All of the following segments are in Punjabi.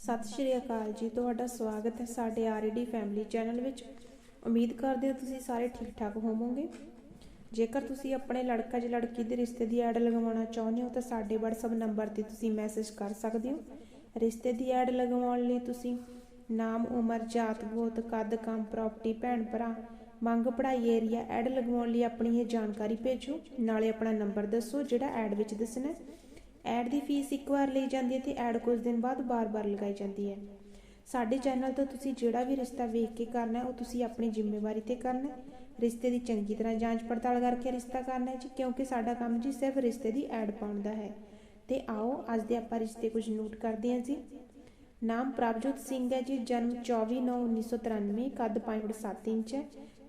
ਸਤਿ ਸ਼੍ਰੀ ਅਕਾਲ ਜੀ, ਤੁਹਾਡਾ ਸਵਾਗਤ ਹੈ ਸਾਡੇ ਆਰਡੀ ਫੈਮਿਲੀ ਚੈਨਲ ਵਿੱਚ। ਉਮੀਦ ਕਰਦੇ ਹਾਂ ਤੁਸੀਂ ਸਾਰੇ ਠੀਕ ਠਾਕ ਹੋਵੋਗੇ। ਜੇਕਰ ਤੁਸੀਂ ਆਪਣੇ ਲੜਕਾ ਜਾਂ ਲੜਕੀ ਦੇ ਰਿਸ਼ਤੇ ਦੀ ਐਡ ਲਗਵਾਉਣਾ ਚਾਹੁੰਦੇ ਹੋ, ਤਾਂ ਸਾਡੇ WhatsApp ਨੰਬਰ ਤੇ ਤੁਸੀਂ ਮੈਸੇਜ ਕਰ ਸਕਦੇ ਹੋ। ਰਿਸ਼ਤੇ ਦੀ ਐਡ ਲਗਵਾਉਣ ਲਈ ਤੁਸੀਂ ਨਾਮ, ਉਮਰ, ਜਾਤ ਗੋਤ ਕੱਦ, ਕੰਮ ਪ੍ਰਾਪਰਟੀ ਭੈਣ, ਭਰਾ, ਮੰਗ, ਪੜ੍ਹਾਈ ਏਰੀਆ ਐਡ ਲਗਵਾਉਣ ਲਈ ਆਪਣੀ ਇਹ ਜਾਣਕਾਰੀ ਭੇਜੋ। ਨਾਲੇ ਆਪਣਾ ਨੰਬਰ ਦੱਸੋ ਜਿਹੜਾ ਐਡ ਵਿੱਚ ਦੱਸਣਾ ਹੈ। ਐਡ ਦੀ ਫੀਸ ਇੱਕ ਵਾਰ ਲਈ ਜਾਂਦੀ ਹੈ ਤੇ ਐਡ ਕੁਝ ਦਿਨ ਬਾਅਦ ਬਾਰ-ਬਾਰ ਲਗਾਈ ਜਾਂਦੀ ਹੈ। ਸਾਡੇ ਚੈਨਲ ਤੋਂ ਤੁਸੀਂ ਜਿਹੜਾ ਵੀ ਰਿਸ਼ਤਾ ਵੇਖ ਕੇ ਕਰਨਾ ਹੈ, ਉਹ ਤੁਸੀਂ ਆਪਣੀ ਜ਼ਿੰਮੇਵਾਰੀ ਤੇ ਕਰਨਾ ਹੈ। ਰਿਸ਼ਤੇ ਦੀ ਚੰਗੀ ਤਰ੍ਹਾਂ ਜਾਂਚ ਪੜਤਾਲ ਕਰਕੇ ਰਿਸ਼ਤਾ ਕਰਨਾ ਹੈ ਜੀ, ਕਿਉਂਕਿ ਸਾਡਾ ਕੰਮ ਜੀ ਸਿਰਫ ਰਿਸ਼ਤੇ ਦੀ ਐਡ ਪਾਉਣ ਦਾ ਹੈ। ਤੇ ਆਓ, ਅੱਜ ਦੇ ਆਪਾਂ ਰਿਸ਼ਤੇ ਕੁਝ ਨੋਟ ਕਰਦੇ ਹਾਂ ਜੀ। ਨਾਮ ਪ੍ਰਭਜੋਤ ਸਿੰਘ ਹੈ ਜੀ, ਜਨਮ 24/9/1993 ਕੱਦ 5.7 ਇੰਚ ਹੈ।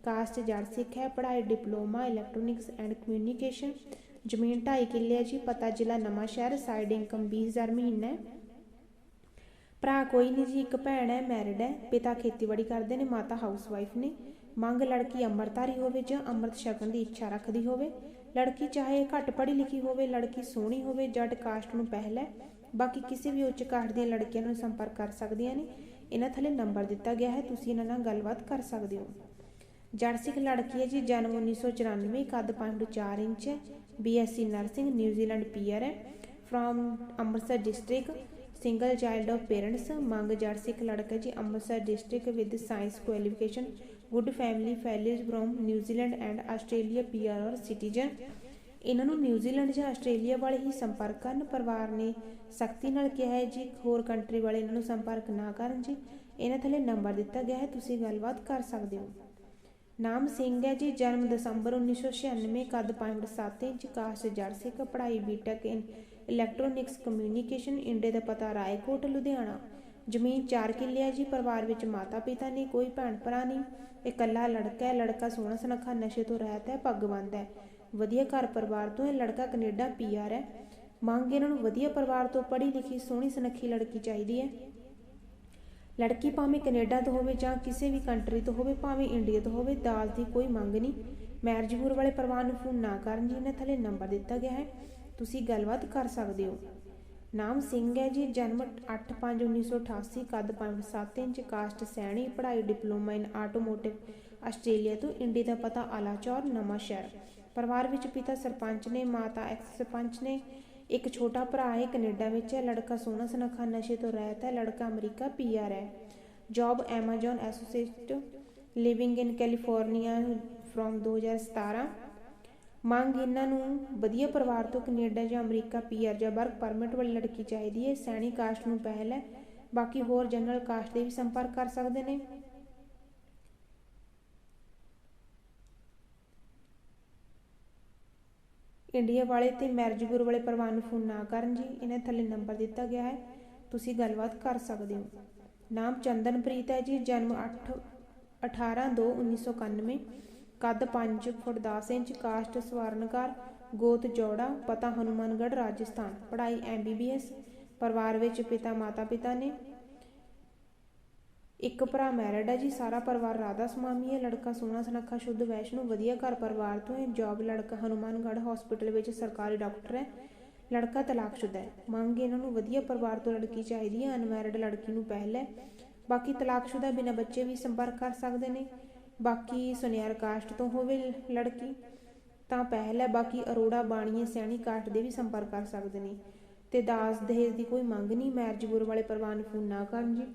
ਕਾਸਟ ਜੜ ਸਿੱਖ ਹੈ, ਪੜ੍ਹਾਈ, ਡਿਪਲੋਮਾ ਇਲੈਕਟ੍ਰੋਨਿਕਸ ਐਂਡ ਕਮਿਊਨੀਕੇਸ਼ਨ ਜ਼ਮੀਨ 2.5 ਕਿੱਲੇ ਹੈ ਜੀ, ਪਤਾ ਜ਼ਿਲ੍ਹਾ ਨਵਾਂ ਸ਼ਹਿਰ ਸਾਈਡ ਇਨਕਮ 20000 ਮਹੀਨਾ। ਹੈ ਭਰਾ ਕੋਈ ਨਹੀਂ ਜੀ, ਇੱਕ ਭੈਣ ਹੈ, ਮੈਰਿਡ ਹੈ, ਪਿਤਾ ਖੇਤੀਬਾੜੀ ਕਰਦੇ ਨੇ, ਮਾਤਾ ਹਾਊਸਵਾਈਫ ਨੇ। ਮੰਗ ਲੜਕੀ ਅੰਮ੍ਰਿਤਧਾਰੀ ਹੋਵੇ ਜਾਂ ਅੰਮ੍ਰਿਤ ਛਕਣ ਦੀ ਇੱਛਾ ਰੱਖਦੀ ਹੋਵੇ। ਲੜਕੀ ਚਾਹੇ ਘੱਟ ਪੜ੍ਹੀ ਲਿਖੀ ਹੋਵੇ, ਲੜਕੀ ਸੋਹਣੀ ਹੋਵੇ, ਜੱਟ ਕਾਸਟ ਨੂੰ ਪਹਿਲ ਹੈ। ਬਾਕੀ ਕਿਸੇ ਵੀ ਉੱਚ ਕਾਸਟ ਦੀਆਂ ਲੜਕੀਆਂ ਨੂੰ ਸੰਪਰਕ ਕਰ ਸਕਦੀਆਂ ਨੇ। ਇਹਨਾਂ ਥੱਲੇ ਨੰਬਰ ਦਿੱਤਾ ਗਿਆ ਹੈ, ਤੁਸੀਂ ਇਹਨਾਂ ਨਾਲ ਗੱਲਬਾਤ ਕਰ ਸਕਦੇ ਹੋ। ਜੜ ਸਿੱਖ ਲੜਕੀ ਹੈ ਜੀ, ਜਨਮ 1994 ਕੱਦ 5.4 ਇੰਚ ਹੈ। BSc nursing New Zealand PR ਹੈ from Amritsar district single child of parents ਮੰਗ ਜੜ ਸਿੱਖ ਲੜਕਾ ਜੀ Amritsar district with science qualification good family ਫੈਲਿਸ from New Zealand and Australia PR or citizen ਇਹਨਾਂ ਨੂੰ ਨਿਊਜ਼ੀਲੈਂਡ ਜਾਂ ਆਸਟ੍ਰੇਲੀਆ ਵਾਲੇ ਹੀ ਸੰਪਰਕ ਕਰਨ ਪਰਿਵਾਰ ਨੇ ਸਖਤੀ ਨਾਲ ਕਿਹਾ ਹੈ ਜੀ ਹੋਰ ਕੰਟਰੀ ਵਾਲੇ ਇਹਨਾਂ ਨੂੰ ਸੰਪਰਕ ਨਾ ਕਰਨ ਜੀ ਇਹਨਾਂ ਥੱਲੇ ਨੰਬਰ ਦਿੱਤਾ ਗਿਆ ਹੈ ਤੁਸੀਂ ਗੱਲਬਾਤ ਕਰ ਸਕਦੇ ਹੋ ਨਾਮ ਸਿੰਘ ਹੈ ਜੀ, ਜਨਮ ਦਸੰਬਰ 1996 ਕੱਦ 5.7 ਇੰਚ ਕਾਸਟ ਜੜ ਸਿੱਖ, ਪੜ੍ਹਾਈ ਬੀਟੈਕ ਇਨ ਇਲੈਕਟ੍ਰੋਨਿਕਸ ਕਮਿਊਨੀਕੇਸ਼ਨ ਇੰਡੇ ਦਾ ਪਤਾ ਰਾਏਕੋਟ, ਲੁਧਿਆਣਾ। ਜ਼ਮੀਨ 4 ਕਿੱਲੇ ਹੈ ਜੀ, ਪਰਿਵਾਰ ਵਿੱਚ ਮਾਤਾ ਪਿਤਾ ਨੇ, ਕੋਈ ਭੈਣ ਭਰਾ ਨਹੀਂ। ਇਕੱਲਾ ਲੜਕਾ ਹੈ, ਲੜਕਾ ਸੋਹਣਾ ਸੁਨੱਖਾ, ਨਸ਼ੇ ਤੋਂ ਰਹਿਤ ਹੈ ਪੱਗ ਬੰਨ੍ਹਦਾ ਹੈ। ਵਧੀਆ ਘਰ ਪਰਿਵਾਰ ਤੋਂ ਹੈ, ਲੜਕਾ ਕੈਨੇਡਾ ਪੀਆਰ ਹੈ। ਮੰਗ ਇਹਨਾਂ ਨੂੰ ਵਧੀਆ ਪਰਿਵਾਰ ਤੋਂ ਪੜ੍ਹੀ ਲਿਖੀ ਸੋਹਣੀ ਸੁਨੱਖੀ ਲੜਕੀ ਚਾਹੀਦੀ ਹੈ। ਲੜਕੀ ਭਾਵੇਂ ਕੈਨੇਡਾ ਤੋਂ ਹੋਵੇ ਜਾਂ ਕਿਸੇ ਵੀ ਕੰਟਰੀ ਤੋਂ ਹੋਵੇ, ਭਾਵੇਂ ਇੰਡੀਆ ਤੋਂ ਹੋਵੇ, ਦਾਜ ਦੀ ਕੋਈ ਮੰਗ ਨਹੀਂ। ਮੈਰਿਜ ਬੂਰ ਵਾਲੇ ਪਰਿਵਾਰ ਨੂੰ ਫੋਨ ਨਾ ਕਰਨ ਜੀ, ਇਹਨਾਂ ਥੱਲੇ ਨੰਬਰ ਦਿੱਤਾ ਗਿਆ ਹੈ। ਤੁਸੀਂ ਗੱਲਬਾਤ ਕਰ ਸਕਦੇ ਹੋ। ਨਾਮ ਸਿੰਘ ਹੈ ਜੀ, ਜਨਮ 8/5/1988 ਕੱਦ 5.7 ਇੰਚ, ਕਾਸਟ ਸੈਣੀ, ਪੜ੍ਹਾਈ ਡਿਪਲੋਮਾ ਇਨ ਆਟੋਮੋਟਿਵ ਆਸਟ੍ਰੇਲੀਆ ਤੋਂ ਇੰਡੀ ਦਾ ਪਤਾ ਆਲਾਚੌਰ ਨਵਾਂ ਸ਼ਹਿਰ ਪਰਿਵਾਰ ਵਿੱਚ ਪਿਤਾ ਸਰਪੰਚ ਨੇ, ਮਾਤਾ ਐਕਸ ਸਰਪੰਚ ਨੇ ਇੱਕ ਛੋਟਾ ਭਰਾ ਹੈ, ਕੈਨੇਡਾ ਵਿੱਚ ਹੈ, ਲੜਕਾ ਸੋਨਾ ਸੁਨੱਖਾ ਨਸ਼ੇ ਤੋਂ ਰਹਿਤ ਹੈ, ਲੜਕਾ ਅਮਰੀਕਾ ਪੀਆਰ ਹੈ। Job Amazon associate living in California from 2017 ਮੰਗ ਇਹਨਾਂ ਨੂੰ ਵਧੀਆ ਪਰਿਵਾਰ ਤੋਂ ਕੈਨੇਡਾ ਜਾਂ ਅਮਰੀਕਾ ਪੀਆਰ ਜਾਂ ਵਰਕ ਪਰਮਿਟ ਵਾਲੀ ਲੜਕੀ ਚਾਹੀਦੀ ਹੈ। ਸੈਣੀ ਕਾਸਟ ਨੂੰ ਪਹਿਲ ਹੈ। ਬਾਕੀ ਹੋਰ ਜਨਰਲ ਕਾਸਟ ਦੇ ਵੀ ਸੰਪਰਕ ਕਰ ਸਕਦੇ ਨੇ। ਇੰਡੀਆ ਵਾਲੇ ਤੇ ਮੈਰਿਜ ਬਿਊਰੋ ਵਾਲੇ ਪਰਿਵਾਰ ਨੂੰ ਫੋਨ ਨਾ ਕਰਨ ਜੀ, ਇਹਨਾਂ ਥੱਲੇ ਨੰਬਰ ਦਿੱਤਾ ਗਿਆ ਹੈ, ਤੁਸੀਂ ਗੱਲਬਾਤ ਕਰ ਸਕਦੇ ਹੋ। ਨਾਮ ਚੰਦਨਪ੍ਰੀਤ ਹੈ ਜੀ, ਜਨਮ 8 18 2 1991 ਕੱਦ 5 ਫੁੱਟ 10 ਇੰਚ ਕਾਸਟ ਸਵਰਨਕਾਰ, ਗੋਤ ਜੋੜਾ, ਪਤਾ ਹਨੂਮਾਨਗੜ੍ਹ, ਰਾਜਸਥਾਨ। ਪੜ੍ਹਾਈ ਐਮਬੀਬੀਐਸ ਪਰਿਵਾਰ ਵਿੱਚ ਪਿਤਾ ਮਾਤਾ ਪਿਤਾ ਨੇ। ਇੱਕ ਭਰਾ ਮੈਰਿਡ ਹੈ ਜੀ, ਸਾਰਾ ਪਰਿਵਾਰ ਰਾਧਾ ਸਮਾਮੀ ਹੈ, ਲੜਕਾ ਸੋਹਣਾ ਸੁਨੱਖਾ, ਸ਼ੁੱਧ, ਵੈਸ਼ਨੂ, ਵਧੀਆ ਘਰ ਪਰਿਵਾਰ ਤੋਂ ਹੈ ਜੌਬ ਲੜਕਾ ਹਨੂਮਾਨਗੜ੍ਹ ਹਸਪੀਟਲ ਵਿੱਚ ਸਰਕਾਰੀ ਡਾਕਟਰ ਹੈ, ਲੜਕਾ ਤਲਾਕਸ਼ੁਦਾ ਹੈ। ਮੰਗ ਇਹਨਾਂ ਨੂੰ ਵਧੀਆ ਪਰਿਵਾਰ ਤੋਂ ਲੜਕੀ ਚਾਹੀਦੀ ਹੈ ਅਨਮੈਰਿਡ ਲੜਕੀ ਨੂੰ ਪਹਿਲ ਹੈ। ਬਾਕੀ ਤਲਾਕਸ਼ੁਦਾ ਬਿਨਾਂ ਬੱਚੇ ਵੀ ਸੰਪਰਕ ਕਰ ਸਕਦੇ ਨੇ। ਬਾਕੀ ਸੁਨਿਆਰ ਕਾਸਟ ਤੋਂ ਹੋਵੇ ਲੜਕੀ, ਤਾਂ ਪਹਿਲ ਹੈ। ਬਾਕੀ ਅਰੋੜਾ ਬਾਣੀਏ ਸਿਆਣੀ ਕਾਸਟ ਦੇ ਵੀ ਸੰਪਰਕ ਕਰ ਸਕਦੇ ਨੇ। ਤੇ ਦਾਸ ਦਹੇਜ ਦੀ ਕੋਈ ਮੰਗ ਨਹੀਂ ਮੈਰਿਜ ਬੁਰ ਵਾਲੇ ਪਰਿਵਾਰ ਨੂੰ ਫੋਨ ਨਾ ਕਰਨ ਜੀ।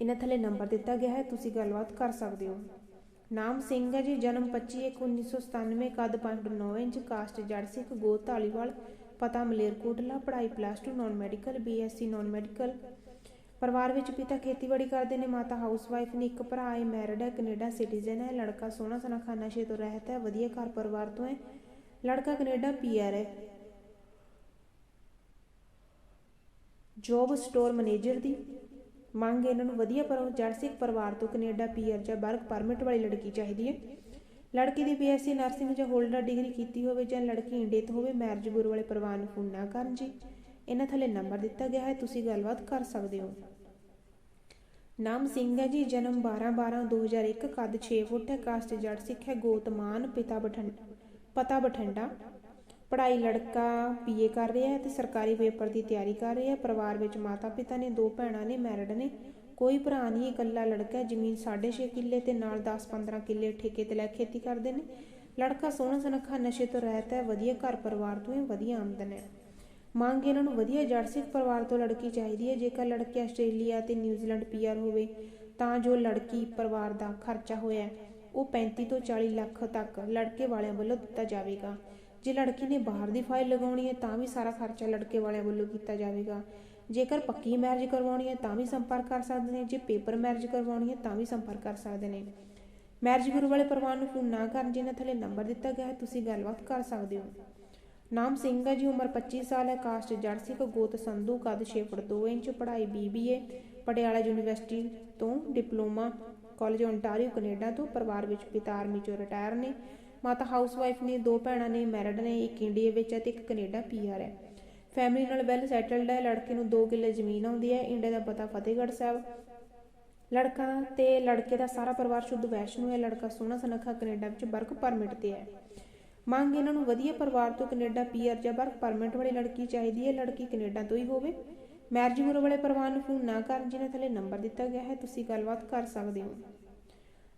ਇਹਨਾਂ ਥੱਲੇ ਨੰਬਰ ਦਿੱਤਾ ਗਿਆ ਹੈ, ਤੁਸੀਂ ਗੱਲਬਾਤ ਕਰ ਸਕਦੇ ਹੋ। ਨਾਮ ਸਿੰਘ ਹੈ ਜੀ, ਜਨਮ 25/1/1997 ਕੱਦ 5.9 ਇੰਚ ਕਾਸਟ ਜੜ ਸਿੱਖ, ਗੋਤ ਧਾਲੀਵਾਲ, ਪਤਾ ਮਲੇਰਕੋਟਲਾ, ਪੜ੍ਹਾਈ plus 2 non medical BSc non medical ਪਰਿਵਾਰ ਵਿੱਚ ਪਿਤਾ ਖੇਤੀਬਾੜੀ ਕਰਦੇ ਨੇ, ਮਾਤਾ ਹਾਊਸਵਾਈਫ ਨੇ ਇੱਕ ਭਰਾ ਹੈ ਮੈਰਿਡ ਹੈ, ਕੈਨੇਡਾ ਸਿਟੀਜ਼ਨ ਹੈ, ਲੜਕਾ ਸੋਹਣਾ ਸੁਨੱਖਾ ਨਸ਼ੇ ਤੋਂ ਰਹਿਤ ਹੈ, ਵਧੀਆ ਘਰ ਪਰਿਵਾਰ ਤੋਂ ਹੈ। ਲੜਕਾ ਕੈਨੇਡਾ ਪੀਆਰ ਹੈ। ਜੋਬ ਸਟੋਰ ਮੈਨੇਜਰ ਦੀ ਮੰਗ ਇਹਨਾਂ ਨੂੰ ਵਧੀਆ ਪਰ ਜੜ ਸਿੱਖ ਪਰਿਵਾਰ ਤੋਂ ਕੈਨੇਡਾ ਪੀਆਰ ਜਾਂ ਵਰਕ ਪਰਮਿਟ ਵਾਲੀ ਲੜਕੀ ਚਾਹੀਦੀ ਹੈ। ਲੜਕੀ ਦੀ ਬੀਐਸਸੀ ਨਰਸਿੰਗ ਜਾਂ ਹੋਲਡਰ ਡਿਗਰੀ ਕੀਤੀ ਹੋਵੇ ਜਾਂ ਲੜਕੀ ਇੰਡੀਆ ਹੋਵੇ, ਮੈਰਿਜ ਬੁਰ ਵਾਲੇ ਪਰਿਵਾਰ ਨੂੰ ਫੋਨ ਨਾ ਕਰਨ ਜੀ। ਇਹਨਾਂ ਥੱਲੇ ਨੰਬਰ ਦਿੱਤਾ ਗਿਆ ਹੈ, ਤੁਸੀਂ ਗੱਲਬਾਤ ਕਰ ਸਕਦੇ ਹੋ। ਨਾਮ ਸਿੰਘ ਹੈ ਜੀ, ਜਨਮ 12 12 2001 ਕੱਦ 6 ਫੁੱਟ ਹੈ, ਕਾਸਟ ਜੜ ਸਿੱਖ ਹੈ ਗੋਤਮਾਨ ਪਿਤਾ ਬਠੰਡਾ ਪਤਾ ਬਠੰਡਾ। ਪੜ੍ਹਾਈ ਲੜਕਾ ਬੀਏ ਕਰ ਰਿਹਾ ਹੈ ਤੇ ਸਰਕਾਰੀ ਪੇਪਰ ਦੀ ਤਿਆਰੀ ਕਰ ਰਿਹਾ ਹੈ। ਪਰਿਵਾਰ ਵਿੱਚ ਮਾਤਾ ਪਿਤਾ ਨੇ, ਦੋ ਭੈਣਾਂ ਨੇ, ਮੈਰਿਡ ਨੇ। ਕੋਈ ਭਰਾ ਨਹੀਂ, ਇਕੱਲਾ ਲੜਕਾ ਹੈ। ਜ਼ਮੀਨ 6.5 ਕਿੱਲੇ ਤੇ ਨਾਲ 10-15 ਕਿੱਲੇ ਠੇਕੇ ਤੇ ਲੈ ਕੇ ਖੇਤੀ ਕਰਦੇ ਨੇ। ਲੜਕਾ ਸੋਹਣਾ ਸੁਨੱਖਾ, ਨਸ਼ੇ ਤੋਂ ਰਹਿਤ ਹੈ, ਵਧੀਆ ਘਰ ਪਰਿਵਾਰ ਤੋਂ ਹੈ, ਵਧੀਆ ਆਮਦਨ ਹੈ। ਮੰਗ ਇਹਨਾਂ ਨੂੰ ਵਧੀਆ ਜੜ ਸਿੱਖ ਪਰਿਵਾਰ ਤੋਂ ਲੜਕੀ ਚਾਹੀਦੀ ਹੈ। ਜੇਕਰ ਲੜਕੀ ਆਸਟ੍ਰੇਲੀਆ ਤੇ ਨਿਊਜ਼ੀਲੈਂਡ ਪੀਆਰ ਹੋਵੇ, ਤਾਂ ਜੋ ਲੜਕੀ ਪਰਿਵਾਰ ਦਾ ਖਰਚਾ ਹੋਇਆ, ਉਹ 35 ਤੋਂ 40 ਲੱਖ ਤੱਕ ਲੜਕੇ ਵਾਲਿਆਂ ਵੱਲੋਂ ਦਿੱਤਾ ਜਾਵੇਗਾ। ਜੇ ਲੜਕੀ ਨੇ ਬਾਹਰ ਦੀ ਫਾਈਲ ਲਗਾਉਣੀ ਹੈ ਤਾਂ ਵੀ ਸਾਰਾ ਖਰਚਾ ਲੜਕੇ ਵਾਲਿਆਂ ਵੱਲੋਂ ਕੀਤਾ ਜਾਵੇਗਾ। ਜੇਕਰ ਪੱਕੀ ਮੈਰਿਜ ਕਰਵਾਉਣੀ ਹੈ ਤਾਂ ਵੀ ਸੰਪਰਕ ਕਰ ਸਕਦੇ ਨੇ, ਜੇ ਪੇਪਰ ਮੈਰਿਜ ਕਰਵਾਉਣੀ ਹੈ ਤਾਂ ਵੀ ਸੰਪਰਕ ਕਰ ਸਕਦੇ ਨੇ। ਮੈਰਿਜ ਗੁਰੂ ਵਾਲੇ ਪਰਿਵਾਰ ਨੂੰ ਫੋਨ ਨਾ ਕਰਨ ਜਿਹਨਾਂ ਥੱਲੇ ਨੰਬਰ ਦਿੱਤਾ ਗਿਆ ਹੈ, ਤੁਸੀਂ ਗੱਲਬਾਤ ਕਰ ਸਕਦੇ ਹੋ। ਨਾਮ ਸਿੰਘ ਹੈ ਜੀ, ਉਮਰ 25 ਸਾਲ ਹੈ, ਕਾਸਟ ਜੜ ਸਿੱਖ ਗੋਤ ਸੰਧੂ, ਕੱਦ 6 ਫੁੱਟ 2 ਇੰਚ, ਪੜ੍ਹਾਈ BBA ਪਟਿਆਲਾ ਯੂਨੀਵਰਸਿਟੀ ਤੋਂ ਡਿਪਲੋਮਾ, ਕਾਲਜ ਓਨਟਾਰੀਓ, ਕੈਨੇਡਾ ਤੋਂ, ਪਰਿਵਾਰ ਵਿੱਚ ਪਿਤਾ ਆਰਮੀ ਚੋਂ ਰਿਟਾਇਰ ਨੇ। ਮਾਤਾ ਹਾਊਸਵਾਈਫ ਨੇ ਦੋ ਭੈਣਾਂ ਨੇ ਮੈਰਿਡ ਨੇ, ਇੱਕ ਇੰਡੀਆ ਵਿੱਚ ਹੈ ਤੇ ਇੱਕ ਕੈਨੇਡਾ ਪੀਆਰ ਹੈ। ਫੈਮਿਲੀ ਨਾਲ ਵੈਲ ਸੈਟਲਡ ਹੈ, ਲੜਕੇ ਨੂੰ 2 ਕਿੱਲੇ ਜ਼ਮੀਨ ਆਉਂਦੀ ਹੈ ਇੰਡੀਆ ਦਾ ਪਤਾ ਫਤਿਹਗੜ੍ਹ ਸਾਹਿਬ। ਲੜਕਾ ਤੇ ਲੜਕੇ ਦਾ ਸਾਰਾ ਪਰਿਵਾਰ ਸ਼ੁੱਧ ਵੈਸ਼ਨੂ ਹੈ, ਲੜਕਾ ਸੋਹਣਾ ਸੁਨੱਖਾ ਕੈਨੇਡਾ ਵਿੱਚ ਵਰਕ ਪਰਮਿਟ ਤੇ ਹੈ। ਮੰਗ ਇਹਨਾਂ ਨੂੰ ਵਧੀਆ ਪਰਿਵਾਰ ਤੋਂ ਕੈਨੇਡਾ ਪੀਆਰ ਜਾਂ ਵਰਕ ਪਰਮਿਟ ਵਾਲੀ ਲੜਕੀ ਚਾਹੀਦੀ ਹੈ, ਲੜਕੀ ਕੈਨੇਡਾ ਤੋਂ ਹੀ ਹੋਵੇ। ਮੈਰਿਜ ਬਿਊਰੋ ਵਾਲੇ ਪਰਿਵਾਰ ਨੂੰ ਫੋਨ ਨਾ ਕਰਨ ਜਿਹਨਾਂ ਥੱਲੇ ਨੰਬਰ ਦਿੱਤਾ ਗਿਆ ਹੈ, ਤੁਸੀਂ ਗੱਲਬਾਤ ਕਰ ਸਕਦੇ ਹੋ।